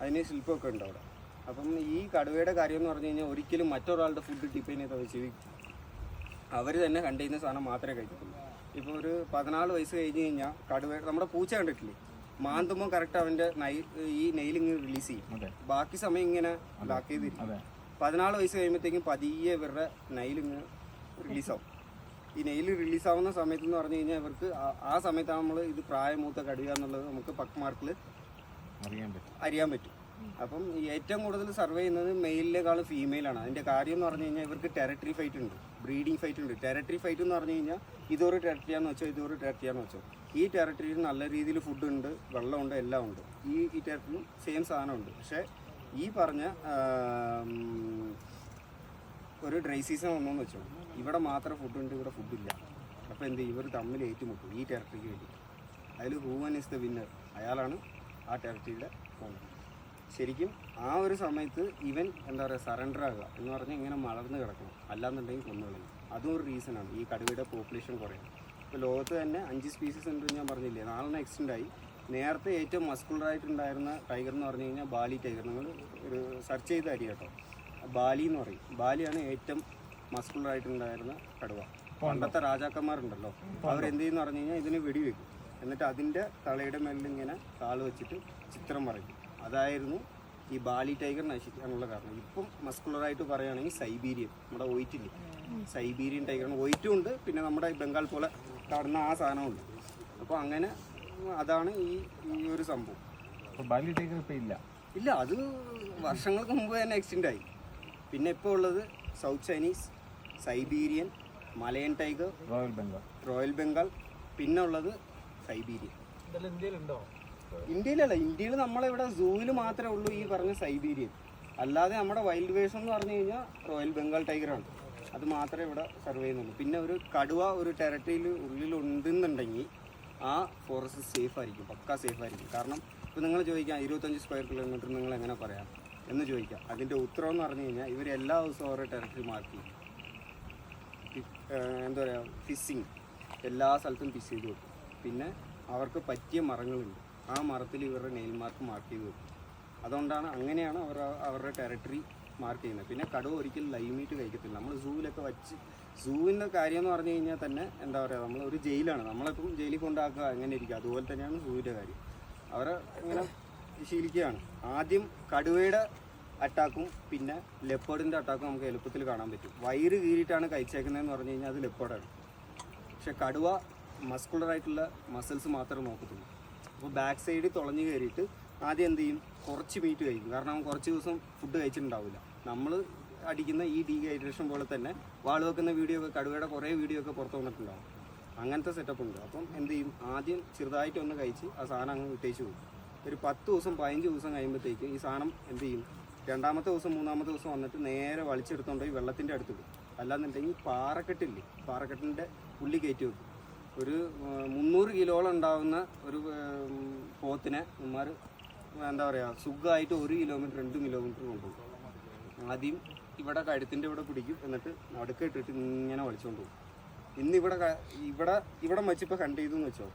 അതിന് ശില്പമൊക്കെ ഉണ്ട് അവിടെ. അപ്പം ഈ കടുവയുടെ കാര്യം എന്ന് പറഞ്ഞു കഴിഞ്ഞാൽ ഒരിക്കലും മറ്റൊരാളുടെ ഫുഡ് ഡിപ്പെൻഡ് ചെയ്ത് അവർ ജീവിക്കും അവർ തന്നെ കണ്ടുന്ന സാധനം മാത്രമേ കഴിക്കത്തുള്ളൂ. ഇപ്പോൾ ഒരു പതിനാല് വയസ്സ് കഴിഞ്ഞ് കഴിഞ്ഞാൽ കടുവ നമ്മുടെ പൂച്ച കണ്ടിട്ടില്ലേ? മാന്തുമ്പോൾ കറക്റ്റ് അവന്റെ നൈ ഈ നെയിലിങ് റിലീസ് ചെയ്യും. ബാക്കി സമയം ഇങ്ങനെ ലാക്ക് ചെയ്തിരിക്കും. പതിനാല് വയസ്സ് കഴിയുമ്പോഴത്തേക്കും പതിയെ ഇവരുടെ നൈലിങ് റിലീസാവും ഈ നെയിൽ റിലീസാവുന്ന സമയത്ത് എന്ന് പറഞ്ഞു കഴിഞ്ഞാൽ ഇവർക്ക് ആ- സമയത്താണ് നമ്മൾ ഇത് പ്രായമൂത്ത കടുക എന്നുള്ളത് നമുക്ക് പക്ക് മാർക്കിൽ അറിയാൻ പറ്റും. അറിയാൻ പറ്റും. അപ്പം ഏറ്റവും കൂടുതൽ സർവേ ചെയ്യുന്നത് മെയിലിനേക്കാൾ ഫീമെയിലാണ്. അതിന്റെ കാര്യം എന്ന് പറഞ്ഞു കഴിഞ്ഞാൽ ഇവർക്ക് ടെറിട്ടറി ഫൈറ്റ് ഉണ്ട്. ബ്രീഡിംഗ് ഫൈറ്റ് ഉണ്ട്. ടെറിട്ടറി ഫൈറ്റ് എന്ന് പറഞ്ഞു കഴിഞ്ഞാൽ ഇതൊരു ടെറിട്ടറിയാന്ന് വെച്ചോ ഇതൊരു ടെറിട്ടറിയാന്ന് വെച്ചോ. ഈ ടെറിട്ടറിയിൽ നല്ല രീതിയിൽ ഫുഡ് ഉണ്ട് വെള്ളമുണ്ട് എല്ലാം ഉണ്ട്. ഈ ഈ ടെറിട്ടറിയും സെയിം സാധനമുണ്ട് പക്ഷേ ഈ പറഞ്ഞ ഒരു ഡ്രൈ സീസൺ വന്നെന്ന് വെച്ചോ ഇവിടെ മാത്രം ഉണ്ട് ഇവിടെ ഫുഡില്ല അപ്പോൾ എന്ത് ഇവർ തമ്മിൽ ഏറ്റുമുട്ടും ഈ ടെറിട്ടറിക്ക് വേണ്ടി. അതിൽ ഹൂവൻ ഇസ് ദ വിന്നർ അയാളാണ് ആ ടെറിട്ടറിയുടെ ഓണർ ശരിക്കും ആ ഒരു സമയത്ത് ഇവൻ എന്താ പറയുക സറണ്ടർ ആകുക എന്ന് പറഞ്ഞാൽ ഇങ്ങനെ മലർന്ന് കിടക്കണം. അല്ലാന്നുണ്ടെങ്കിൽ കൊന്നുകളയും അതും ഒരു റീസണാണ് ഈ കടുവയുടെ പോപ്പുലേഷൻ കുറയാൻ ഇപ്പോൾ ലോകത്ത് തന്നെ അഞ്ച് സ്പീസീസ് ഉണ്ടെന്ന് ഞാൻ പറഞ്ഞില്ലേ? നാലെണ്ണം എക്സ്റ്റെൻഡ് ആയി. നേരത്തെ ഏറ്റവും മസ്കുലർ ആയിട്ടുണ്ടായിരുന്ന ടൈഗർ എന്ന് പറഞ്ഞു കഴിഞ്ഞാൽ ബാലി ടൈഗർ നിങ്ങൾ ഒരു സെർച്ച് ചെയ്ത് അരി കേട്ടോ. ബാലി എന്ന് പറയും. ബാലിയാണ് ഏറ്റവും മസ്കുലർ ആയിട്ടുണ്ടായിരുന്ന കടുവ പണ്ടത്തെ രാജാക്കന്മാരുണ്ടല്ലോ. അവരെന്ത് ചെയ്യുന്ന? പറഞ്ഞു കഴിഞ്ഞാൽ ഇതിന് വെടിവെക്കും. എന്നിട്ട് അതിന്റെ തലയുടെ മേലിൽ ഇങ്ങനെ കാൽ വെച്ചിട്ട് ചിത്രം വരയ്ക്കും. അതായിരുന്നു ഈ ബാലി ടൈഗർ നശിക്കാനുള്ള കാരണം. ഇപ്പം മസ്കുലറായിട്ട് പറയുകയാണെങ്കിൽ സൈബീരിയൻ നമ്മുടെ ഒയിറ്റില്ലേ? സൈബീരിയൻ ടൈഗറിന് ഒയിറ്റും ഉണ്ട്. പിന്നെ നമ്മുടെ ബംഗാൾ പോലെ കാണുന്ന ആ സാധനമുണ്ട് അപ്പോൾ അങ്ങനെ അതാണ് ഈ ഈ ഒരു സംഭവം. ബാലി ടൈഗർ ഇപ്പം ഇല്ല. ഇല്ല അത് വർഷങ്ങൾക്ക് മുമ്പ് തന്നെ എക്സ്റ്റെൻഡ് ആയി. പിന്നെ ഇപ്പോൾ ഉള്ളത് south Chinese Siberian Malayan tiger royal Bengal. Royal Bengal പിന്നെ ഉള്ളത് സൈബീരിയൻ. ഇതെല്ലാം ഇന്ത്യയിലുണ്ടോ? ഇന്ത്യയിലല്ല ഇന്ത്യയിൽ നമ്മളിവിടെ സൂവിൽ മാത്രമേ ഉള്ളൂ ഈ പറഞ്ഞ സൈബീരിയൻ. അല്ലാതെ നമ്മുടെ വൈൽഡ് വേഴ്സ് എന്ന് പറഞ്ഞു കഴിഞ്ഞാൽ റോയൽ ബംഗാൾ ടൈഗറാണ് അത് മാത്രമേ ഇവിടെ സർവേ ചെയ്യുന്നുള്ളൂ. പിന്നെ ഒരു കടുവ ഒരു ടെറട്ടറിയിൽ ഉള്ളിലുണ്ടെന്നുണ്ടെങ്കിൽ ആ ഫോറസ്റ്റ് സേഫ് ആയിരിക്കും പക്ക സേഫ് ആയിരിക്കും. കാരണം ഇപ്പോൾ നിങ്ങൾ ചോദിക്കാം ഇരുപത്തഞ്ച് സ്ക്വയർ കിലോമീറ്റർ നിങ്ങൾ എങ്ങനെ പറയാം എന്ന് ചോദിക്കാം. അതിന്റെ ഉത്തരവ് എന്ന് പറഞ്ഞു കഴിഞ്ഞാൽ ഇവർ എല്ലാ ദിവസവും ഓരോ ടെറട്ടറി മാർക്ക് ചെയ്യും. എന്താ പറയുക ഫിസ്സിങ് എല്ലാ സ്ഥലത്തും ഫിസ് ചെയ്ത് കൊടുക്കും. പിന്നെ അവർക്ക് പറ്റിയ മരങ്ങളുണ്ട്. ആ മരത്തിൽ ഇവരുടെ നെയിൽ മാർക്ക് മാർക്ക് ചെയ്ത് വെക്കും. അതുകൊണ്ടാണ് അങ്ങനെയാണ് അവർ അവരുടെ ടെറിട്ടറി മാർക്ക് ചെയ്യുന്നത്. പിന്നെ കടുവ ഒരിക്കലും ലൈവ് മീറ്റ് കഴിക്കത്തില്ല. നമ്മൾ സൂവിലൊക്കെ വച്ച് സൂവിന്റെ കാര്യം എന്ന് പറഞ്ഞു കഴിഞ്ഞാൽ തന്നെ എന്താ പറയുക നമ്മൾ ഒരു ജയിലാണ്. നമ്മളിപ്പം ജയിലിൽ കൊണ്ടാക്കുക അങ്ങനെ ഇരിക്കുക അതുപോലെ തന്നെയാണ് സൂവിന്റെ കാര്യം. അവരെ ഇങ്ങനെ ശീലിക്കുകയാണ്. ആദ്യം കടുവയുടെ അറ്റാക്കും പിന്നെ ലെപ്പേർഡിന്റെ അറ്റാക്കും നമുക്ക് എളുപ്പത്തിൽ കാണാൻ പറ്റും. വയറ് കീറിയിട്ടാണ് കഴിച്ചേക്കുന്നതെന്ന് പറഞ്ഞു കഴിഞ്ഞാൽ അത് ലെപ്പേർഡാണ് പക്ഷെ കടുവ മസ്കുലറായിട്ടുള്ള മസിൽസ് മാത്രമേ നോക്കത്തുള്ളൂ. അപ്പോൾ ബാക്ക് സൈഡിൽ തുളഞ്ഞു കയറിയിട്ട് ആദ്യം എന്ത് ചെയ്യും? കുറച്ച് മീറ്റ് കഴിക്കും. കാരണം അവൻ കുറച്ച് ദിവസം ഫുഡ് കഴിച്ചിട്ടുണ്ടാവില്ല. നമ്മൾ അടിക്കുന്ന ഈ ഡീഹൈഡ്രേഷൻ പോലെ തന്നെ വാൾ വെക്കുന്ന വീഡിയോ ഒക്കെ കടുവയുടെ കുറേ വീഡിയോ ഒക്കെ പുറത്തു വന്നിട്ടുണ്ടാവും. അങ്ങനത്തെ സെറ്റപ്പ് ഉണ്ട്. അപ്പം എന്ത് ചെയ്യും? ആദ്യം ചെറുതായിട്ട് ഒന്ന് കഴിച്ച് ആ സാധനം അങ്ങ് വിട്ടേച്ച് പോകും ഒരു പത്ത് ദിവസം പതിനഞ്ച് ദിവസം കഴിയുമ്പോഴത്തേക്ക് ഈ സാധനം എന്ത് ചെയ്യും? രണ്ടാമത്തെ ദിവസം മൂന്നാമത്തെ ദിവസം വന്നിട്ട് നേരെ വലിച്ചെടുത്തോണ്ട് പോയി വെള്ളത്തിന്റെ അടുത്ത് വിടും അല്ലാന്നുണ്ടെങ്കിൽ പാറക്കെട്ടില്ലേ? പാറക്കെട്ടിന്റെ ഉള്ളി കയറ്റി വെക്കും. ഒരു മുന്നൂറ് കിലോളം ഉണ്ടാവുന്ന ഒരു പോത്തിനെ ഉമ്മാർ എന്താ പറയുക സുഖമായിട്ട് ഒരു കിലോമീറ്റർ രണ്ട് കിലോമീറ്റർ കൊണ്ടുപോകും. ആദ്യം ഇവിടെ കഴുത്തിന്റെ ഇവിടെ പിടിക്കും എന്നിട്ട് നടുക്ക് ഇട്ടിട്ട് ഇങ്ങനെ വലിച്ചുകൊണ്ട് പോകും. ഇന്ന് ഇവിടെ ഇവിടെ വെച്ചിപ്പോൾ കണ്ട് ചെയ്തു എന്ന് വെച്ചോ?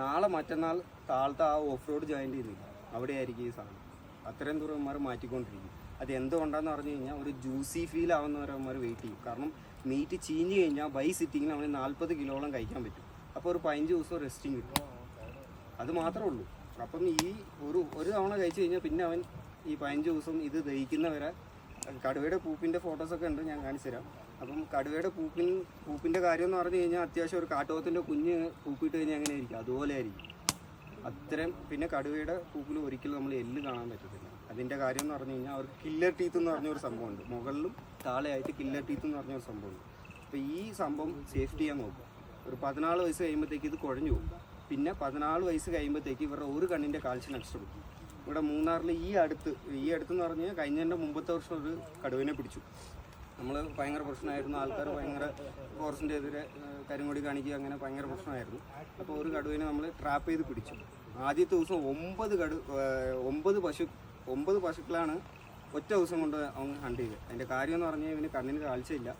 നാളെ മറ്റന്നാൾ താഴത്തെ ആ ഓഫ് റോഡ് ജോയിൻ ചെയ്തില്ല അവിടെ ആയിരിക്കും ഈ സാധനം. അത്രയും ദൂരം അവന്മാർ മാറ്റിക്കൊണ്ടിരിക്കും. അത് എന്തുകൊണ്ടാന്ന് പറഞ്ഞു കഴിഞ്ഞാൽ ഒരു ജ്യൂസി ഫീൽ ആവുന്നവരെ അവന്മാർ വെയിറ്റ് ചെയ്യും. കാരണം മീറ്റ് ചീഞ്ഞ് കഴിഞ്ഞാൽ ബൈ സിറ്റിങ്ങിന് അവന് നാൽപ്പത് കിലോളം കഴിക്കാൻ പറ്റും. അപ്പോൾ ഒരു പതിനഞ്ച് ദിവസം റെസ്റ്റിംഗ് കിട്ടും. അത് മാത്രമേ ഉള്ളൂ. അപ്പം ഈ ഒരു ഒരു തവണ കഴിച്ചു കഴിഞ്ഞാൽ പിന്നെ അവൻ ഈ പതിനഞ്ച് ദിവസം ഇത് ദഹിക്കുന്നവരെ കടുവയുടെ പൂപ്പിന്റെ ഫോട്ടോസൊക്കെ ഉണ്ട് ഞാൻ കാണിച്ചു തരാം. അപ്പം കടുവയുടെ പൂപ്പിൻ പൂപ്പിന്റെ കാര്യം എന്ന് പറഞ്ഞു കഴിഞ്ഞാൽ അത്യാവശ്യം ഒരു കാട്ടുപോത്തിന്റെ കുഞ്ഞ് പൂപ്പിട്ട് കഴിഞ്ഞാൽ അങ്ങനെ ആയിരിക്കും അതുപോലെ ആയിരിക്കും. അത്രയും പിന്നെ കടുവയുടെ പൂപ്പിൽ ഒരിക്കലും നമ്മൾ എല്ല് കാണാൻ പറ്റത്തില്ല. അതിന്റെ കാര്യം എന്ന് പറഞ്ഞു കഴിഞ്ഞാൽ അവർക്ക് കില്ലർ ടീത്ത് എന്ന് പറഞ്ഞൊരു സംഭവമുണ്ട്. മുകളിലും താഴെയായിട്ട് കില്ലർ ടീത്ത് എന്ന് പറഞ്ഞൊരു സംഭവമുണ്ട്. അപ്പോൾ ഈ സംഭവം സേഫ്റ്റി ചെയ്യാൻ നോക്കുക ഒരു പതിനാല് വയസ്സ് കഴിയുമ്പോഴത്തേക്ക് ഇത് കുഴഞ്ഞു പോകും. പിന്നെ പതിനാല് വയസ്സ് കഴിയുമ്പോഴത്തേക്ക് ഇവരുടെ ഒരു കണ്ണിന്റെ കാൽസ്യം നഷ്ടപ്പെടും ഇവിടെ മൂന്നാറിൽ ഈ അടുത്ത് ഈ അടുത്തെന്ന് പറഞ്ഞാൽ കഴിഞ്ഞതിന്റെ മുമ്പത്തെ വർഷം ഒരു കടുവിനെ പിടിച്ചു. നമ്മൾ ഭയങ്കര പ്രശ്നമായിരുന്നു. ആൾക്കാർ ഭയങ്കര ഫോറസ്റ്റിന്റെ എതിരെ കരിങ്കൊടി കാണിക്കുക അങ്ങനെ ഭയങ്കര പ്രശ്നമായിരുന്നു. അപ്പോൾ ഒരു കടുവിനെ നമ്മൾ ട്രാപ്പ് ചെയ്ത് പിടിച്ചു. ആദ്യത്തെ ദിവസം ഒമ്പത് കടു ഒമ്പത് പശു ഒമ്പത് പശുക്കളാണ് ഒറ്റ ദിവസം കൊണ്ട് അവൻ ഹണ്ട് ചെയ്തത്. അതിന്റെ കാര്യം എന്ന് പറഞ്ഞാൽ ഇവന് കണ്ണിന് കാഴ്ചയില്ല.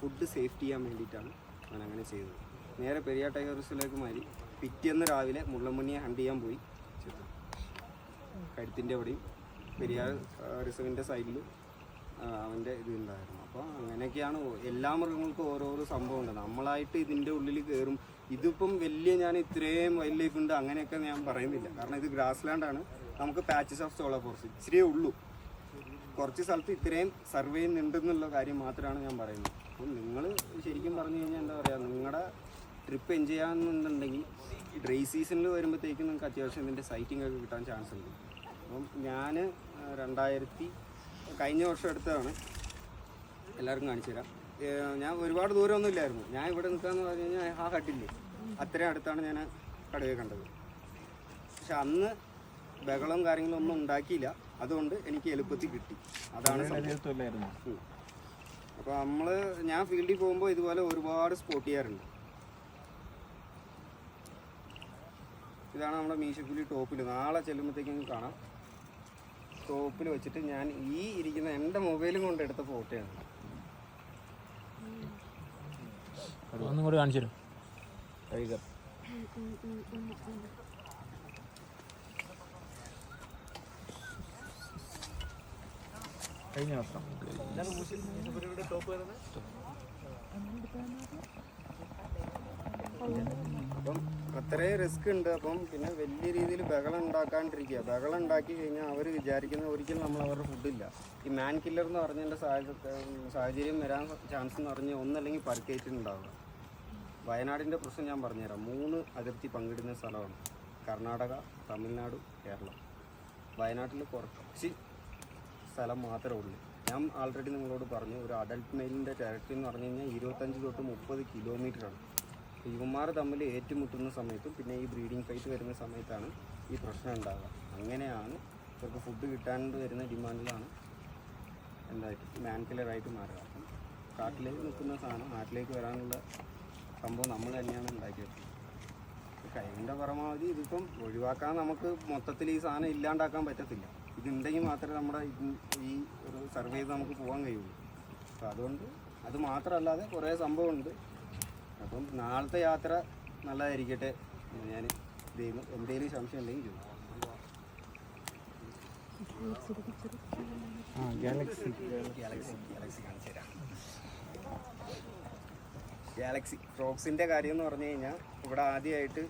ഫുഡ് സേഫ്റ്റി ചെയ്യാൻ വേണ്ടിയിട്ടാണ് അവൻ അങ്ങനെ ചെയ്തത്. നേരെ പെരിയ ടൈഗർ റിസർവിലേക്ക് മാറി പിറ്റേന്ന് രാവിലെ മുള്ളമ്പണ്ണിയെ ഹണ്ട് ചെയ്യാൻ പോയി. കരുത്തിന്റെ അവിടെയും പെരിയാർ റിസർവിന്റെ സൈഡിൽ അവന്റെ ഇത് ഉണ്ടായിരുന്നു. അപ്പോൾ അങ്ങനെയൊക്കെയാണ് എല്ലാ മൃഗങ്ങൾക്കും ഓരോരോ സംഭവം ഉണ്ട്. നമ്മളായിട്ട് ഇതിന്റെ ഉള്ളിൽ കയറും ഇതിപ്പം വലിയ ഞാൻ ഇത്രയും വൈൽഡ് ലൈഫ് ഉണ്ട് അങ്ങനെയൊക്കെ ഞാൻ പറയുന്നില്ല. കാരണം ഇത് ഗ്രാസ് ലാൻഡാണ് നമുക്ക് പാച്ചസ് ഓഫ് സോളാ ഫോറസ്റ്റ് ഇച്ചിരിയേ ഉള്ളൂ. കുറച്ച് സ്ഥലത്ത് ഇത്രയും സർവേ ചെയ്യുന്നുണ്ടെന്നുള്ള കാര്യം മാത്രമാണ് ഞാൻ പറയുന്നത്. അപ്പം നിങ്ങൾ ശരിക്കും പറഞ്ഞു കഴിഞ്ഞാൽ എന്താ പറയുക നിങ്ങളുടെ ട്രിപ്പ് എൻജോയ് ചെയ്യാമെന്നുണ്ടെങ്കിൽ ഡ്രൈ സീസണിൽ വരുമ്പോഴത്തേക്കും നിങ്ങൾക്ക് അത്യാവശ്യം ഇതിന്റെ സൈറ്റിംഗ് ഒക്കെ കിട്ടാൻ ചാൻസ് ഉണ്ട്. അപ്പം ഞാൻ രണ്ടായിരത്തി കഴിഞ്ഞ വർഷം എടുത്തതാണ്. എല്ലാവർക്കും കാണിച്ചു തരാം. ഞാൻ ഒരുപാട് ദൂരമൊന്നും ഇല്ലായിരുന്നു. ഞാൻ ഇവിടെ നിൽക്കാന്ന് പറഞ്ഞു കഴിഞ്ഞാൽ ആ ഹട്ടില്ലേ അത്രയും അടുത്താണ് ഞാൻ കടുവയെ കണ്ടത്. പക്ഷെ അന്ന് ബഹളം കാര്യങ്ങളും ഒന്നും ഉണ്ടാക്കിയില്ല. അതുകൊണ്ട് എനിക്ക് എളുപ്പത്തിൽ കിട്ടി. അതാണ് അപ്പോൾ നമ്മൾ ഞാൻ ഫീൽഡിൽ പോകുമ്പോൾ ഇതുപോലെ ഒരുപാട് സ്പോട്ട് ചെയ്യാറുണ്ട്. ഇതാണ് നമ്മുടെ മീശക്കുലി ടോപ്പിൽ. നാളെ ചെല്ലുമ്പോഴത്തേക്കും കാണാം. ടോപ്പിൽ വെച്ചിട്ട് ഞാൻ ഈ ഇരിക്കുന്ന എന്റെ മൊബൈലും കൊണ്ട് എടുത്ത ഫോട്ടോയാണ് ഒന്നും കൂടി കാണിച്ചു തരും. ടൈഗർ. കഴിഞ്ഞ വർഷം. അപ്പം അത്രയും റിസ്ക് ഉണ്ട്. അപ്പം പിന്നെ വലിയ രീതിയിൽ ബഹളം ഉണ്ടാക്കാണ്ടിരിക്കുക. ബഹളം ഉണ്ടാക്കി കഴിഞ്ഞാൽ അവർ വിചാരിക്കുന്ന ഒരിക്കലും നമ്മൾ അവരുടെ ഫുഡില്ല ഈ മാൻ കില്ലർ എന്ന് പറഞ്ഞതിന്റെ സാഹചര്യം സാഹചര്യം വരാൻ ചാൻസ് എന്ന് പറഞ്ഞാൽ ഒന്നല്ലെങ്കിൽ പരിക്കേറ്റിട്ടുണ്ടാവുക. വയനാടിന്റെ പ്രശ്നം ഞാൻ പറഞ്ഞുതരാം. മൂന്ന് അതിർത്തി പങ്കിടുന്ന സ്ഥലമാണ് കർണാടക തമിഴ്നാട് കേരളം. വയനാട്ടിൽ കുറച്ച് സ്ഥലം മാത്രമേ ഉള്ളൂ. ഞാൻ ആൾറെഡി നിങ്ങളോട് പറഞ്ഞു ഒരു അഡൽട്ട് മെയിലിന്റെ ടെറിട്ടറി എന്ന് പറഞ്ഞു കഴിഞ്ഞാൽ ഇരുപത്തഞ്ച് തൊട്ട് മുപ്പത് കിലോമീറ്ററാണ് ഇവന്മാർ തമ്മിൽ ഏറ്റുമുട്ടുന്ന സമയത്തും പിന്നെ ഈ ബ്രീഡിംഗ് ഫൈറ്റ് വരുന്ന സമയത്താണ് ഈ പ്രശ്നം ഉണ്ടാവുക. അങ്ങനെയാണ് ഇവർക്ക് ഫുഡ് കിട്ടാണ്ട് വരുന്ന ഡിമാൻഡിലാണ് എന്തായിട്ട് മാൻ കില്ലറായിട്ട് മാറുക. അപ്പം കാട്ടിലേക്ക് നിൽക്കുന്ന സാധനം നാട്ടിലേക്ക് വരാനുള്ള സംഭവം നമ്മൾ തന്നെയാണ് ഉണ്ടാക്കിയത്. കഴിവിന്റെ പരമാവധി ഇതിപ്പം ഒഴിവാക്കാൻ നമുക്ക് മൊത്തത്തിൽ ഈ സാധനം ഇല്ലാണ്ടാക്കാൻ പറ്റത്തില്ല. ഇതുണ്ടെങ്കിൽ മാത്രമേ നമ്മുടെ ഈ ഒരു സർവേ നമുക്ക് പോകാൻ കഴിയുള്ളൂ. അപ്പോൾ അതുകൊണ്ട് അത് മാത്രമല്ലാതെ കുറേ സംഭവമുണ്ട്. അപ്പം നാളത്തെ യാത്ര നല്ലതായിരിക്കട്ടെ ഞാൻ ദൈവം എന്തെങ്കിലും സംശയം ഉണ്ടെങ്കിൽ ചോദിക്കും. ഗാലക്സി ഗാലക്സി ഗാലക്സി കാണിച്ചു തരാം. ഗാലക്സി ഫ്രോക്സിന്റെ കാര്യം എന്ന് പറഞ്ഞു കഴിഞ്ഞാൽ ഇവിടെ ആദ്യമായിട്ട്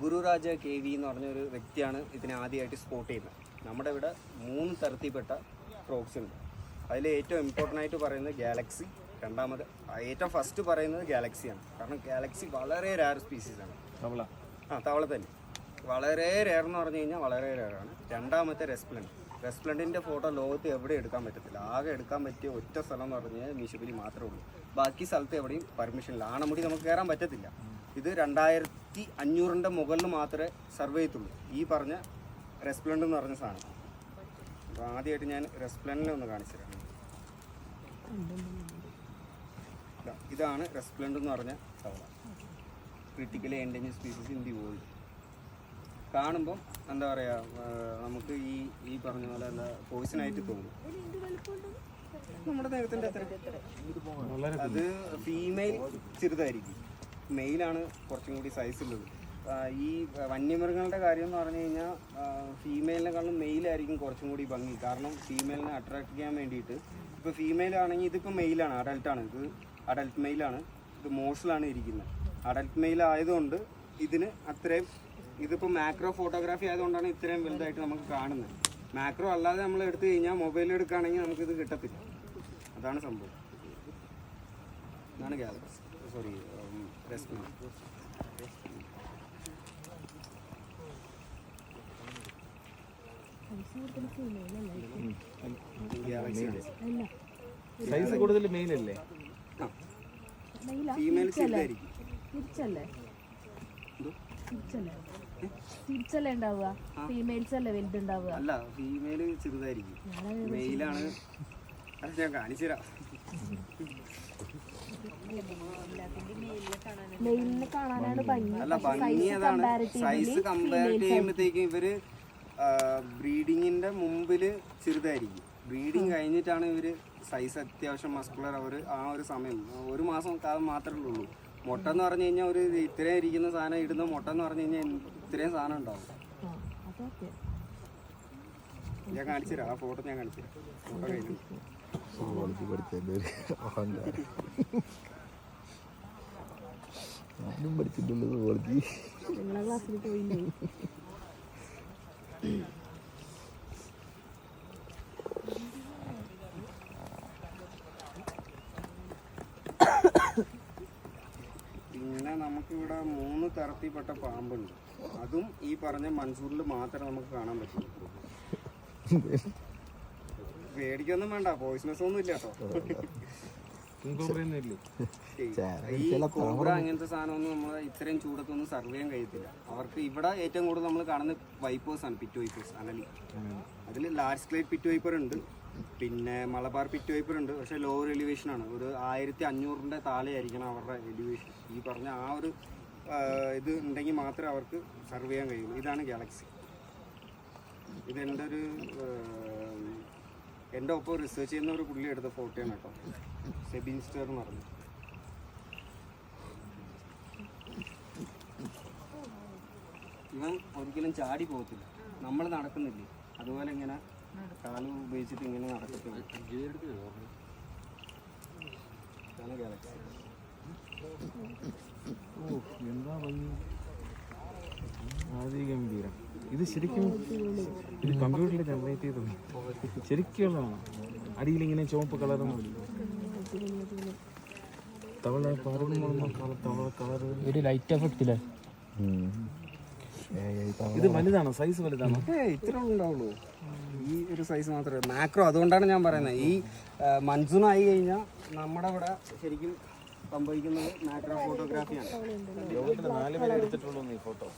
ഗുരുരാജ കെ വി എന്ന് പറഞ്ഞൊരു വ്യക്തിയാണ് ഇതിനെ ആദ്യമായിട്ട് സ്പോട്ട് ചെയ്യുന്നത്. നമ്മുടെ ഇവിടെ മൂന്ന് തരത്തിൽപ്പെട്ട ഫ്രോക്സ് ഉണ്ട്. അതിൽ ഏറ്റവും ഇമ്പോർട്ടന്റ് ആയിട്ട് പറയുന്നത് ഗാലക്സി രണ്ടാമത്. ഏറ്റവും ഫസ്റ്റ് പറയുന്നത് ഗാലക്സിയാണ് കാരണം ഗാലക്സി വളരെ റയർ ആണ്. തവള. ആ തവള തന്നെ. വളരെ റയർ എന്ന് പറഞ്ഞു കഴിഞ്ഞാൽ വളരെ ആണ്. രണ്ടാമത്തെ റെസ്പ്ലൻഡ് റെസ്പ്ലൻഡിന്റെ ഫോട്ടോ ലോകത്ത് എവിടെ എടുക്കാൻ പറ്റത്തില്ല. ആകെ എടുക്കാൻ പറ്റിയ ഒറ്റ സ്ഥലം എന്ന് പറഞ്ഞു കഴിഞ്ഞാൽ മീശപ്പലി മാത്രമേ ഉള്ളൂ. ബാക്കി സ്ഥലത്ത് എവിടെയും പെർമിഷൻ ഇല്ല. ആണമുടി നമുക്ക് കയറാൻ പറ്റത്തില്ല. ഇത് രണ്ടായിരത്തി അഞ്ഞൂറിന്റെ മുകളിൽ മാത്രമേ സർവേ ചെയ്യത്തുള്ളൂ. ഈ പറഞ്ഞ റെസ്പ്ലൻഡ് എന്ന് പറഞ്ഞ സാധനം. അപ്പോൾ ആദ്യമായിട്ട് ഞാൻ റെസ്പ്ലൻഡിനെ ഒന്ന് കാണിച്ചു തരാം ഇതാ, ഇതാണ് റെസ്പ്ലൻഡ് എന്ന് പറഞ്ഞ തവള critically endangered species in the world കാണുമ്പം എന്താ പറയുക നമുക്ക് ഈ ഈ പറഞ്ഞ പോലെ എന്താ പോയിസൺ ആയിട്ട് തോന്നും. നമ്മുടെ നേരത്തിന്റെ അത്ര. അത് ഫീമെയിൽ ചെറുതായിരിക്കും. മെയിലാണ് കുറച്ചും കൂടി സൈസ് ഉള്ളത്. ഈ വന്യമൃഗങ്ങളുടെ കാര്യം എന്ന് പറഞ്ഞു കഴിഞ്ഞാൽ ഫീമെയിലിനെക്കാളും മെയിലായിരിക്കും കുറച്ചും കൂടി ഭംഗി. കാരണം ഫീമെയിലിനെ അട്രാക്ട് ചെയ്യാൻ വേണ്ടിയിട്ട്. ഇപ്പോൾ ഫീമെയിൽ ആണെങ്കിൽ ഇതിപ്പോൾ മെയിലാണ് അഡൽട്ടാണ് ഇത് അഡൽട്ട് മെയിലാണ് ഇത് മോഷലാണ് ഇരിക്കുന്നത്. അഡൽട്ട് മെയിൽ ആയതുകൊണ്ട് ഇതിന് അത്രയും ഇതിപ്പോൾ മാക്രോ ഫോട്ടോഗ്രാഫി ആയതുകൊണ്ടാണ് ഇത്രയും വലുതായിട്ട് നമുക്ക് കാണുന്നത്. മാക്രോ അല്ലാതെ നമ്മൾ എടുത്തു കഴിഞ്ഞാൽ മൊബൈലിൽ എടുക്കുകയാണെങ്കിൽ നമുക്കിത് കിട്ടത്തില്ല. അതാണ് സംഭവം. ഇതാണ് ഗ്യാലക്സ് സോറി ഗാലക്സിയാണ് സൈസ് കൂടുതൽ മെയിലല്ലേ ഫീമെയിൽ ചെറുതായിരിക്കും തിരിച്ചല്ലേ? എന്തോ? തിരിച്ചല്ലേ? തിരിച്ചല്ലേ ഉണ്ടാവുക? ഫീമെയിൽസ് അല്ലേ വലുതുണ്ടാവുക? അല്ല ഫീമെയിൽ ചെറുതായിരിക്കും. മെയിലാണ് അത് ഞാൻ കാണിച്ചു തരാം. മെയിലിനെ കാണാനാണ് ഭംഗി. സൈസ് കമ്പയർ ചെയ്യുമ്പോഴത്തേക്കും ഇവർ ബ്രീഡിങ്ങിന്റെ മുമ്പിൽ ചെറുതായിരിക്കും. ബ്രീഡിങ് കഴിഞ്ഞിട്ടാണ് ഇവർ സൈസ് അത്യാവശ്യം മസ്കുലർ അവർ ആ ഒരു സമയം. ഒരു മാസം കാലം മാത്രമേ ഉള്ളൂ മുട്ട എന്ന് പറഞ്ഞു കഴിഞ്ഞാൽ ഒരു ഇത്രയും ഇരിക്കുന്ന സാധനം ഇടുന്ന മുട്ട എന്ന് പറഞ്ഞു കഴിഞ്ഞാൽ ഇത്രയും സാധനം ഉണ്ടാവും. ഞാൻ കാണിച്ചു തരാം. ആ ഫോട്ടോ ഞാൻ കാണിച്ചു തരാം. ഫോട്ടോ കഴിഞ്ഞു ഞാനും പഠിച്ചിട്ടുള്ളത് ക്ലാസ്സിൽ പോയില്ലേ? പിന്നെ നമുക്കിവിടെ മൂന്ന് തരത്തിൽപ്പെട്ട പാമ്പുണ്ട്. അതും ഈ പറഞ്ഞ മൺസൂറിൽ മാത്രമേ നമുക്ക് കാണാൻ പറ്റുള്ളൂ. പേടിക്കൊന്നും വേണ്ട പോയിസണസ് ഒന്നും ഇല്ല കേട്ടോ. കോബ്ര അങ്ങനത്തെ സാധനമൊന്നും നമ്മൾ ഇത്രയും ചൂടത്തൊന്നും സർവ് ചെയ്യാൻ കഴിയത്തില്ല. അവർക്ക് ഇവിടെ ഏറ്റവും കൂടുതൽ നമ്മൾ കാണുന്ന വൈപ്പേഴ്സ് ആണ് പിറ്റ് വൈപ്പേഴ്സ് അനലി അതിൽ ലാർജ് സ്ക്ലേറ്റ് പിറ്റ് വൈപ്പർ ഉണ്ട്. പിന്നെ മലബാർ പിറ്റ് വൈപ്പർ ഉണ്ട്. പക്ഷേ ലോവർ എലിവേഷൻ ആണ്. ഒരു ആയിരത്തി അഞ്ഞൂറിന്റെ താഴെ ആയിരിക്കണം അവരുടെ എലിവേഷൻ ഈ പറഞ്ഞ ആ ഒരു ഇത് ഉണ്ടെങ്കിൽ മാത്രമേ അവർക്ക് സർവ് ചെയ്യാൻ കഴിയുള്ളൂ. ഇതാണ് ഗാലക്സി ഇത് എന്റെ ഒരു എന്റെ ഒപ്പം റിസർച്ച് ചെയ്യുന്ന ഒരു പുള്ളി എടുത്ത ഫോട്ടോയാണ് കേട്ടോ. സെബിൻസ്റ്റർ എന്ന് പറഞ്ഞു. ഇവൻ ഒരിക്കലും ചാടി പോകത്തില്ല. നമ്മൾ നടക്കുന്നില്ലേ? അതുപോലെ ഇങ്ങനെ കാൽ ഉപയോഗിച്ചിട്ട് ഇങ്ങനെ ഓ എന്താ ഭംഗി? ആദിഗംഭീരം ഇത് ശരിക്കും ഇത് കമ്പ്യൂട്ടറിൽ ജനറേറ്റ് ചെയ്തു ശരിക്കുള്ളതാണ് അടിയിൽ ഇങ്ങനെ ചുവപ്പ് കളറും തവള പറന്ന് തവള കളറ് ഒരു ലൈറ്റ് എഫക്റ്റ് ഇല്ലേ? ഇത് വലുതാണോ? സൈസ് വലുതാണോ? ഇത്ര ഉണ്ടാവുള്ളൂ ഈ ഒരു സൈസ് മാത്രമേ മാക്രോ അതുകൊണ്ടാണ് ഞാൻ പറയുന്നത്. ഈ മൺസൂൺ ആയി കഴിഞ്ഞാൽ നമ്മുടെ ഇവിടെ ശരിക്കും സംഭവിക്കുന്നത് മാക്രോ ഫോട്ടോഗ്രാഫിയാണ് ലോകത്തിൽ നാല് പേരെ എടുത്തിട്ടുള്ളൂ ഈ ഫോട്ടോ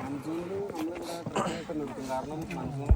മൺസൂണിൽ നമ്മളിവിടെ നിർത്തും. കാരണം മൺസൂൺ